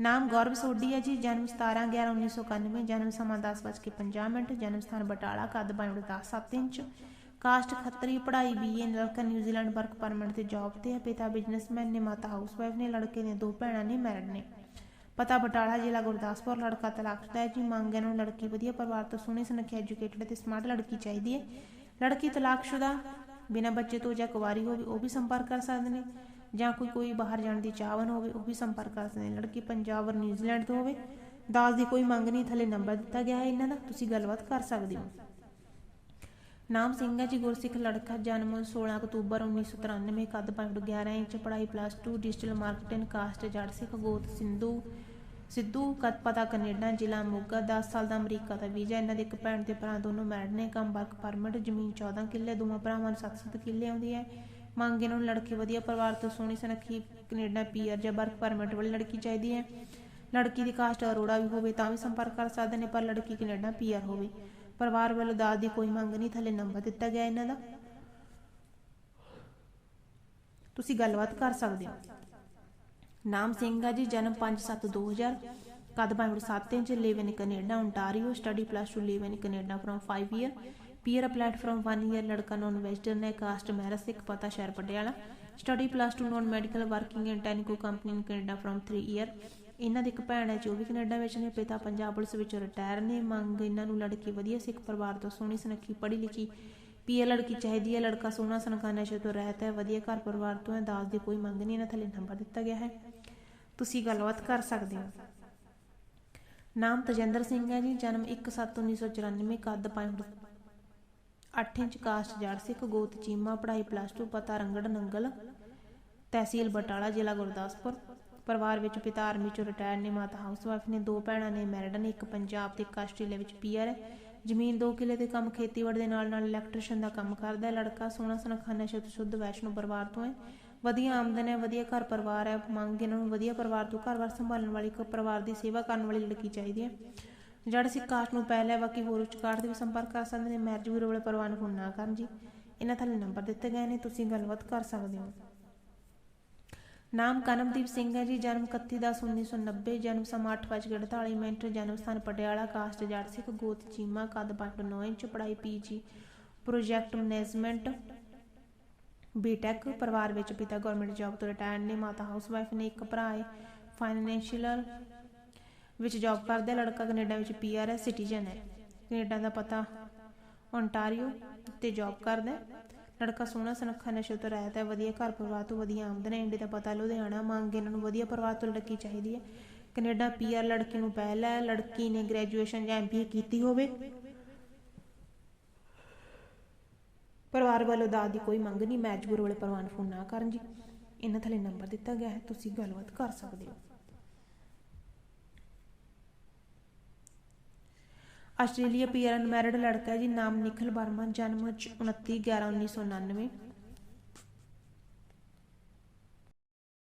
ਨਾਮ ਗੌਰਵ ਸੋਢੀ ਹੈ ਜੀ, ਜਨਮ 17 11 1991 ਜਨਮ ਸਮਾਂ 10:50 ਮਿੰਟ, ਜਨਮ ਸਥਾਨ ਬਟਾਲਾ, ਕੱਦ 5.7 ਇੰਚ। ਕਾਸਟ ਖੱਤਰੀ, ਪੜ੍ਹਾਈ ਬੀਏ ਲੜਕਾ ਨਿਊਜ਼ੀਲੈਂਡ ਵਰਕ ਪਰਮਿਟ ਤੇ ਜੌਬ ਤੇ ਹੈ। ਪਿਤਾ ਬਿਜ਼ਨਸਮੈਨ ਨੇ, ਮਾਤਾ ਹਾਊਸਵਾਈਫ ਨੇ, ਲੜਕੇ ਨੇ ਦੋ ਭੈਣਾਂ ਨੇ ਮੈਰਿਡ ਨੇ। ਪਤਾ ਬਟਾਲਾ ਜ਼ਿਲ੍ਹਾ ਗੁਰਦਾਸਪੁਰ, ਲੜਕਾ ਤਲਾਕਸ਼ੁਦਾ ਹੈ ਜੀ। ਮੰਗ ਨੂੰ ਲੜਕੀ ਵਧੀਆ ਪਰਿਵਾਰ ਤੋਂ ਸੋਹਣੀ, ਸੁਨੱਖੀ ਐਜੂਕੇਟਡ ਤੇ ਸਮਾਰਟ ਲੜਕੀ ਚਾਹੀਦੀ ਹੈ। ਲੜਕੀ ਤਲਾਕਸ਼ੁਦਾ ਬਿਨਾਂ ਬੱਚੇ ਤੋਂ ਜਾਂ ਕੁਵਾਰੀ ਹੋਵੇ, ਉਹ ਵੀ ਸੰਪਰਕ ਕਰ ਸਕਦੇ ਨੇ। ਜਾਂ ਕੋਈ ਕੋਈ ਬਾਹਰ ਜਾਣ ਦੀ ਚਾਹਵਨ ਹੋਵੇ, ਉਹ ਵੀ ਸੰਪਰਕ ਕਰ ਸਕਦੇ ਨੇ। ਲੜਕੀ ਪੰਜਾਬ ਔਰ ਨਿਊਜ਼ੀਲੈਂਡ ਤੋਂ ਹੋਵੇ ਦਾਜ ਦੀ ਕੋਈ ਮੰਗ ਨਹੀਂ, ਥੱਲੇ ਨੰਬਰ ਦਿੱਤਾ ਗਿਆ ਹੈ ਇਹਨਾਂ ਦਾ, ਤੁਸੀਂ ਗੱਲਬਾਤ ਕਰ ਸਕਦੇ ਹੋ। ਨਾਮ ਸਿੰਘ ਹੈ ਜੀ, ਗੁਰਸਿੱਖ ਲੜਕਾ, ਜਨਮ 16 ਅਕਤੂਬਰ 1993 ਕੱਦ 5.11 ਇੰਚ, ਪੜ੍ਹਾਈ ਪਲੱਸ 2 ਡਿਜੀਟਲ ਮਾਰਕੀਟਿੰਗ ਕਾਸਟ ਜੜ ਸਿੱਖ, ਗੋਤ, ਸਿੰਧੂ ਸਿੱਧੂ ਕਦ ਪਤਾ ਕੈਨੇਡਾ, ਜ਼ਿਲ੍ਹਾ ਮੋਗਾ 10 ਸਾਲ ਦਾ ਅਮਰੀਕਾ ਦਾ ਵੀਜ਼ਾ। ਇਹਨਾਂ ਦੇ ਇੱਕ ਭੈਣ ਤੇ ਭਰਾ ਦੋਨੋਂ ਮੈਰਿਡ ਨੇ। ਕੰਮ ਵਰਕ ਪਰਮਿਟ, ਜ਼ਮੀਨ 14 ਕਿੱਲੇ, ਦੋਵਾਂ ਭਰਾਵਾਂ ਨੂੰ 7-7 ਕਿੱਲੇ ਆਉਂਦੀ ਹੈ। ਮੰਗ ਇਹਨਾਂ ਨੂੰ ਲੜਕੀ ਵਧੀਆ ਪਰਿਵਾਰ ਤੋਂ ਸੋਹਣੀ ਸੁਨੱਖੀ ਕੈਨੇਡਾ ਪੀਆਰ ਜਾਂ ਵਰਕ ਪਰਮਿਟ ਵਾਲੀ ਲੜਕੀ ਚਾਹੀਦੀ ਹੈ। ਲੜਕੀ ਦੀ ਕਾਸਟ ਅਰੋੜਾ ਵੀ ਹੋਵੇ ਤਾਂ ਵੀ ਸੰਪਰਕ ਕਰ ਸਕਦੇ ਨੇ, ਪਰ ਲੜਕੀ ਕੈਨੇਡਾ ਪੀਆਰ ਹੋਵੇ। ਪਰਿਵਾਰ ਵੱਲੋਂ ਦਾਜ ਦੀ ਕੋਈ ਮੰਗ ਨਹੀਂ, ਥੱਲੇ ਨੰਬਰ ਦਿੱਤਾ ਗਿਆ ਇਹਨਾਂ ਦਾ। ਤੁਸੀਂ ਗੱਲਬਾਤ ਕਰ ਸਕਦੇ ਹੋ। ਨਾਮ ਸਿੰਘ ਆ ਜੀ, ਜਨਮ 5/7/2000 ਕੱਦ 5.7 inch live in Canada Ontario study plus 2 live in Canada from 5 year PR applied from 1 year ਲੜਕਾ ਨੌਨ ਵੈਸਟਰਨ ਹੈ ਕਾਸਟ ਮੈਰਿਜ ਸਿੱਖ ਪਤਾ, ਸ਼ਹਿਰ Patiala. Study plus 2 non medical working in ਟੈਨਕੋ company in Canada from 3 year ਇਹਨਾਂ ਦੀ ਇੱਕ ਭੈਣ ਹੈ, ਜੋ ਵੀ ਕੈਨੇਡਾ ਵਿੱਚ ਨੇ, ਪਿਤਾ ਪੰਜਾਬ ਪੁਲਿਸ ਵਿੱਚ ਰਿਟਾਇਰ ਨੇ। ਮੰਗ ਇਹਨਾਂ ਨੂੰ ਲੜਕੀ ਵਧੀਆ ਸਿੱਖ ਪਰਿਵਾਰ ਤੋਂ ਸੋਹਣੀ ਸੁਨੱਖੀ ਪੜ੍ਹੀ ਲਿਖੀ। ਪੀਏ ਲੜਕੀ ਚਾਹੀਦੀ ਹੈ, ਲੜਕਾ ਸੋਹਣਾ ਸੁਨੱਖਾ, ਨਸ਼ੇ ਤੋਂ ਰਹਿਤ ਹੈ, ਵਧੀਆ ਘਰ ਪਰਿਵਾਰ ਤੋਂ ਹੈ। ਦਾਜ ਦੀ ਕੋਈ ਮੰਗ ਨਹੀਂ, ਇਹਨਾਂ ਥੱਲੇ ਨੰਬਰ ਦਿੱਤਾ ਗਿਆ ਹੈ। ਤੁਸੀਂ ਗੱਲਬਾਤ ਕਰ ਸਕਦੇ ਹੋ। ਨਾਮ ਤਜਿੰਦਰ ਸਿੰਘ ਹੈ ਜੀ, ਜਨਮ 1/7/1994 ਕੱਦ 5 8 ਇੰਚ ਕਾਸਟ ਜੜ ਸਿੱਖ, ਗੋਤ ਚੀਮਾ, ਪੜ੍ਹਾਈ ਪਲੱਸ 2 ਪਤਾ ਰੰਗੜ, ਨੰਗਲ, ਤਹਿਸੀਲ ਬਟਾਲਾ, ਜ਼ਿਲ੍ਹਾ ਗੁਰਦਾਸਪੁਰ। ਪਰਿਵਾਰ ਵਿੱਚ ਪਿਤਾ ਆਰਮੀ ਚੋਂ ਰਿਟਾਇਰ ਨੇ, ਮਾਤਾ ਹਾਊਸਵਾਈਫ ਨੇ, ਦੋ ਭੈਣਾਂ ਨੇ ਮੈਰਿਡ ਨੇ, ਇੱਕ ਪੰਜਾਬ ਤੇ ਇੱਕ ਆਸਟ੍ਰੇਲੀਆ ਵਿੱਚ ਪੀਆਰ ਹੈ। ਜ਼ਮੀਨ 2 ਕਿੱਲੇ ਦੇ ਕੰਮ, ਖੇਤੀਬਾੜੀ ਦੇ ਨਾਲ ਨਾਲ ਇਲੈਕਟ੍ਰੀਸ਼ੀਅਨ ਦਾ ਕੰਮ ਕਰਦਾ ਹੈ। ਲੜਕਾ ਸੋਹਣਾ ਸੁਨੱਖਾ ਨਸ਼ਾ ਸ਼ੁੱਧ, ਵੈਸ਼ਨੂ ਪਰਿਵਾਰ ਤੋਂ ਹੈ। ਵਧੀਆ ਆਮਦਨ ਹੈ, ਵਧੀਆ ਘਰ ਪਰਿਵਾਰ ਹੈ, ਮੰਗ ਇਹਨਾਂ ਨੂੰ ਵਧੀਆ ਪਰਿਵਾਰ ਤੋਂ ਘਰ-ਬਾਰ ਸੰਭਾਲਣ ਵਾਲੀ, ਇੱਕ ਪਰਿਵਾਰ ਦੀ ਸੇਵਾ ਕਰਨ ਵਾਲੀ ਲੜਕੀ ਚਾਹੀਦੀ ਹੈ। ਜਿਹੜਾ ਸਿੱਖ ਕਾਸਟ ਨੂੰ ਪਹਿਲੇ ਬਾਕੀ ਹੋਰ ਉੱਚ ਕਾਸਟ ਦੇ ਵੀ ਸੰਪਰਕ ਕਰ ਸਕਦੇ ਨੇ ਮੈਰਿਜ ਬਿਊਰੋ ਵਾਲੇ ਪਰਿਵਾਰ ਨੂੰ ਫੋਨ ਨਾ ਕਰਨ ਜੀ। ਇਹਨਾਂ ਥੱਲੇ ਨੰਬਰ ਦਿੱਤੇ ਗਏ ਨੇ, ਤੁਸੀਂ ਗੱਲਬਾਤ ਕਰ ਸਕਦੇ ਹੋ। ਨਾਮ ਕਰਮਦੀਪ ਸਿੰਘ ਹੈ ਜੀ, ਜਨਮ 31/10/1990 ਜਨਮ ਸਮਾਂ 8:48 ਮਿੰਟ, ਜਨਮ ਸਥਾਨ ਪਟਿਆਲਾ, ਕਾਸਟ ਜੜ ਸਿੱਖ, ਗੋਤ ਚੀਮਾ, ਕੱਦ 5.9 ਇੰਚ, ਪੜ੍ਹਾਈ ਪੀਜੀ ਪ੍ਰੋਜੈਕਟ ਮੈਨੇਜਮੈਂਟ ਬੀਟੈਕ ਪਰਿਵਾਰ ਵਿੱਚ ਪਿਤਾ ਗਵਰਨਮੈਂਟ ਜੌਬ ਤੋਂ ਰਿਟਾਇਰਡ ਨੇ, ਮਾਤਾ ਹਾਊਸਵਾਈਫ ਨੇ, ਇੱਕ ਭਰਾ ਹੈ ਫਾਈਨੈਂਸ਼ੀਅਲ ਵਿੱਚ ਜੌਬ ਕਰਦਾ ਲੜਕਾ ਕੈਨੇਡਾ ਵਿੱਚ ਪੀਆਰ ਹੈ ਸਿਟੀਜ਼ਨ ਹੈ। ਕੈਨੇਡਾ ਦਾ ਪਤਾ ਓਨਟਾਰੀਓ ਤੇ ਜੌਬ ਕਰਦਾ ਲੜਕਾ ਸੋਹਣਾ, ਸੁਨੱਖਾ, ਨਸ਼ੇ ਤੋਂ ਰਹਿਤ ਹੈ, ਵਧੀਆ ਘਰ ਪਰਿਵਾਰ ਤੋਂ ਵਧੀਆ ਆਮਦਨ ਹੈ ਇੰਡੀ ਦਾ ਪਤਾ, ਲੁਧਿਆਣਾ, ਮੰਗ ਇਹਨਾਂ ਨੂੰ ਵਧੀਆ ਪਰਿਵਾਰ ਤੋਂ ਲੜਕੀ ਚਾਹੀਦੀ ਹੈ। ਕੈਨੇਡਾ ਪੀਆਰ ਲੜਕੀ ਨੂੰ ਪਹਿਲ ਹੈ, ਲੜਕੀ ਨੇ ਗ੍ਰੈਜੂਏਸ਼ਨ ਜਾਂ ਐਮਬੀਏ ਕੀਤੀ ਹੋਵੇ। ਪਰਿਵਾਰ ਵੱਲੋਂ ਦਾਜ ਦੀ ਕੋਈ ਮੰਗ ਨਹੀਂ ਮੈਚਬੂਰ ਵਾਲੇ ਪਰਿਵਾਰ ਨੂੰ ਫੋਨ ਨਾ ਕਰਨ ਜੀ। ਇਹਨਾਂ ਥੱਲੇ ਨੰਬਰ ਦਿੱਤਾ ਗਿਆ ਹੈ, ਤੁਸੀਂ ਗੱਲਬਾਤ ਕਰ ਸਕਦੇ ਹੋ। ਆਸਟ੍ਰੇਲੀਆ ਪੀਆਰ ਅਨਮੈਰਿਡ ਲੜਕਾ ਹੈ ਜੀ, ਨਾਮ ਨਿਖਲ ਵਰਮਾ, ਜਨਮ 29 11 1999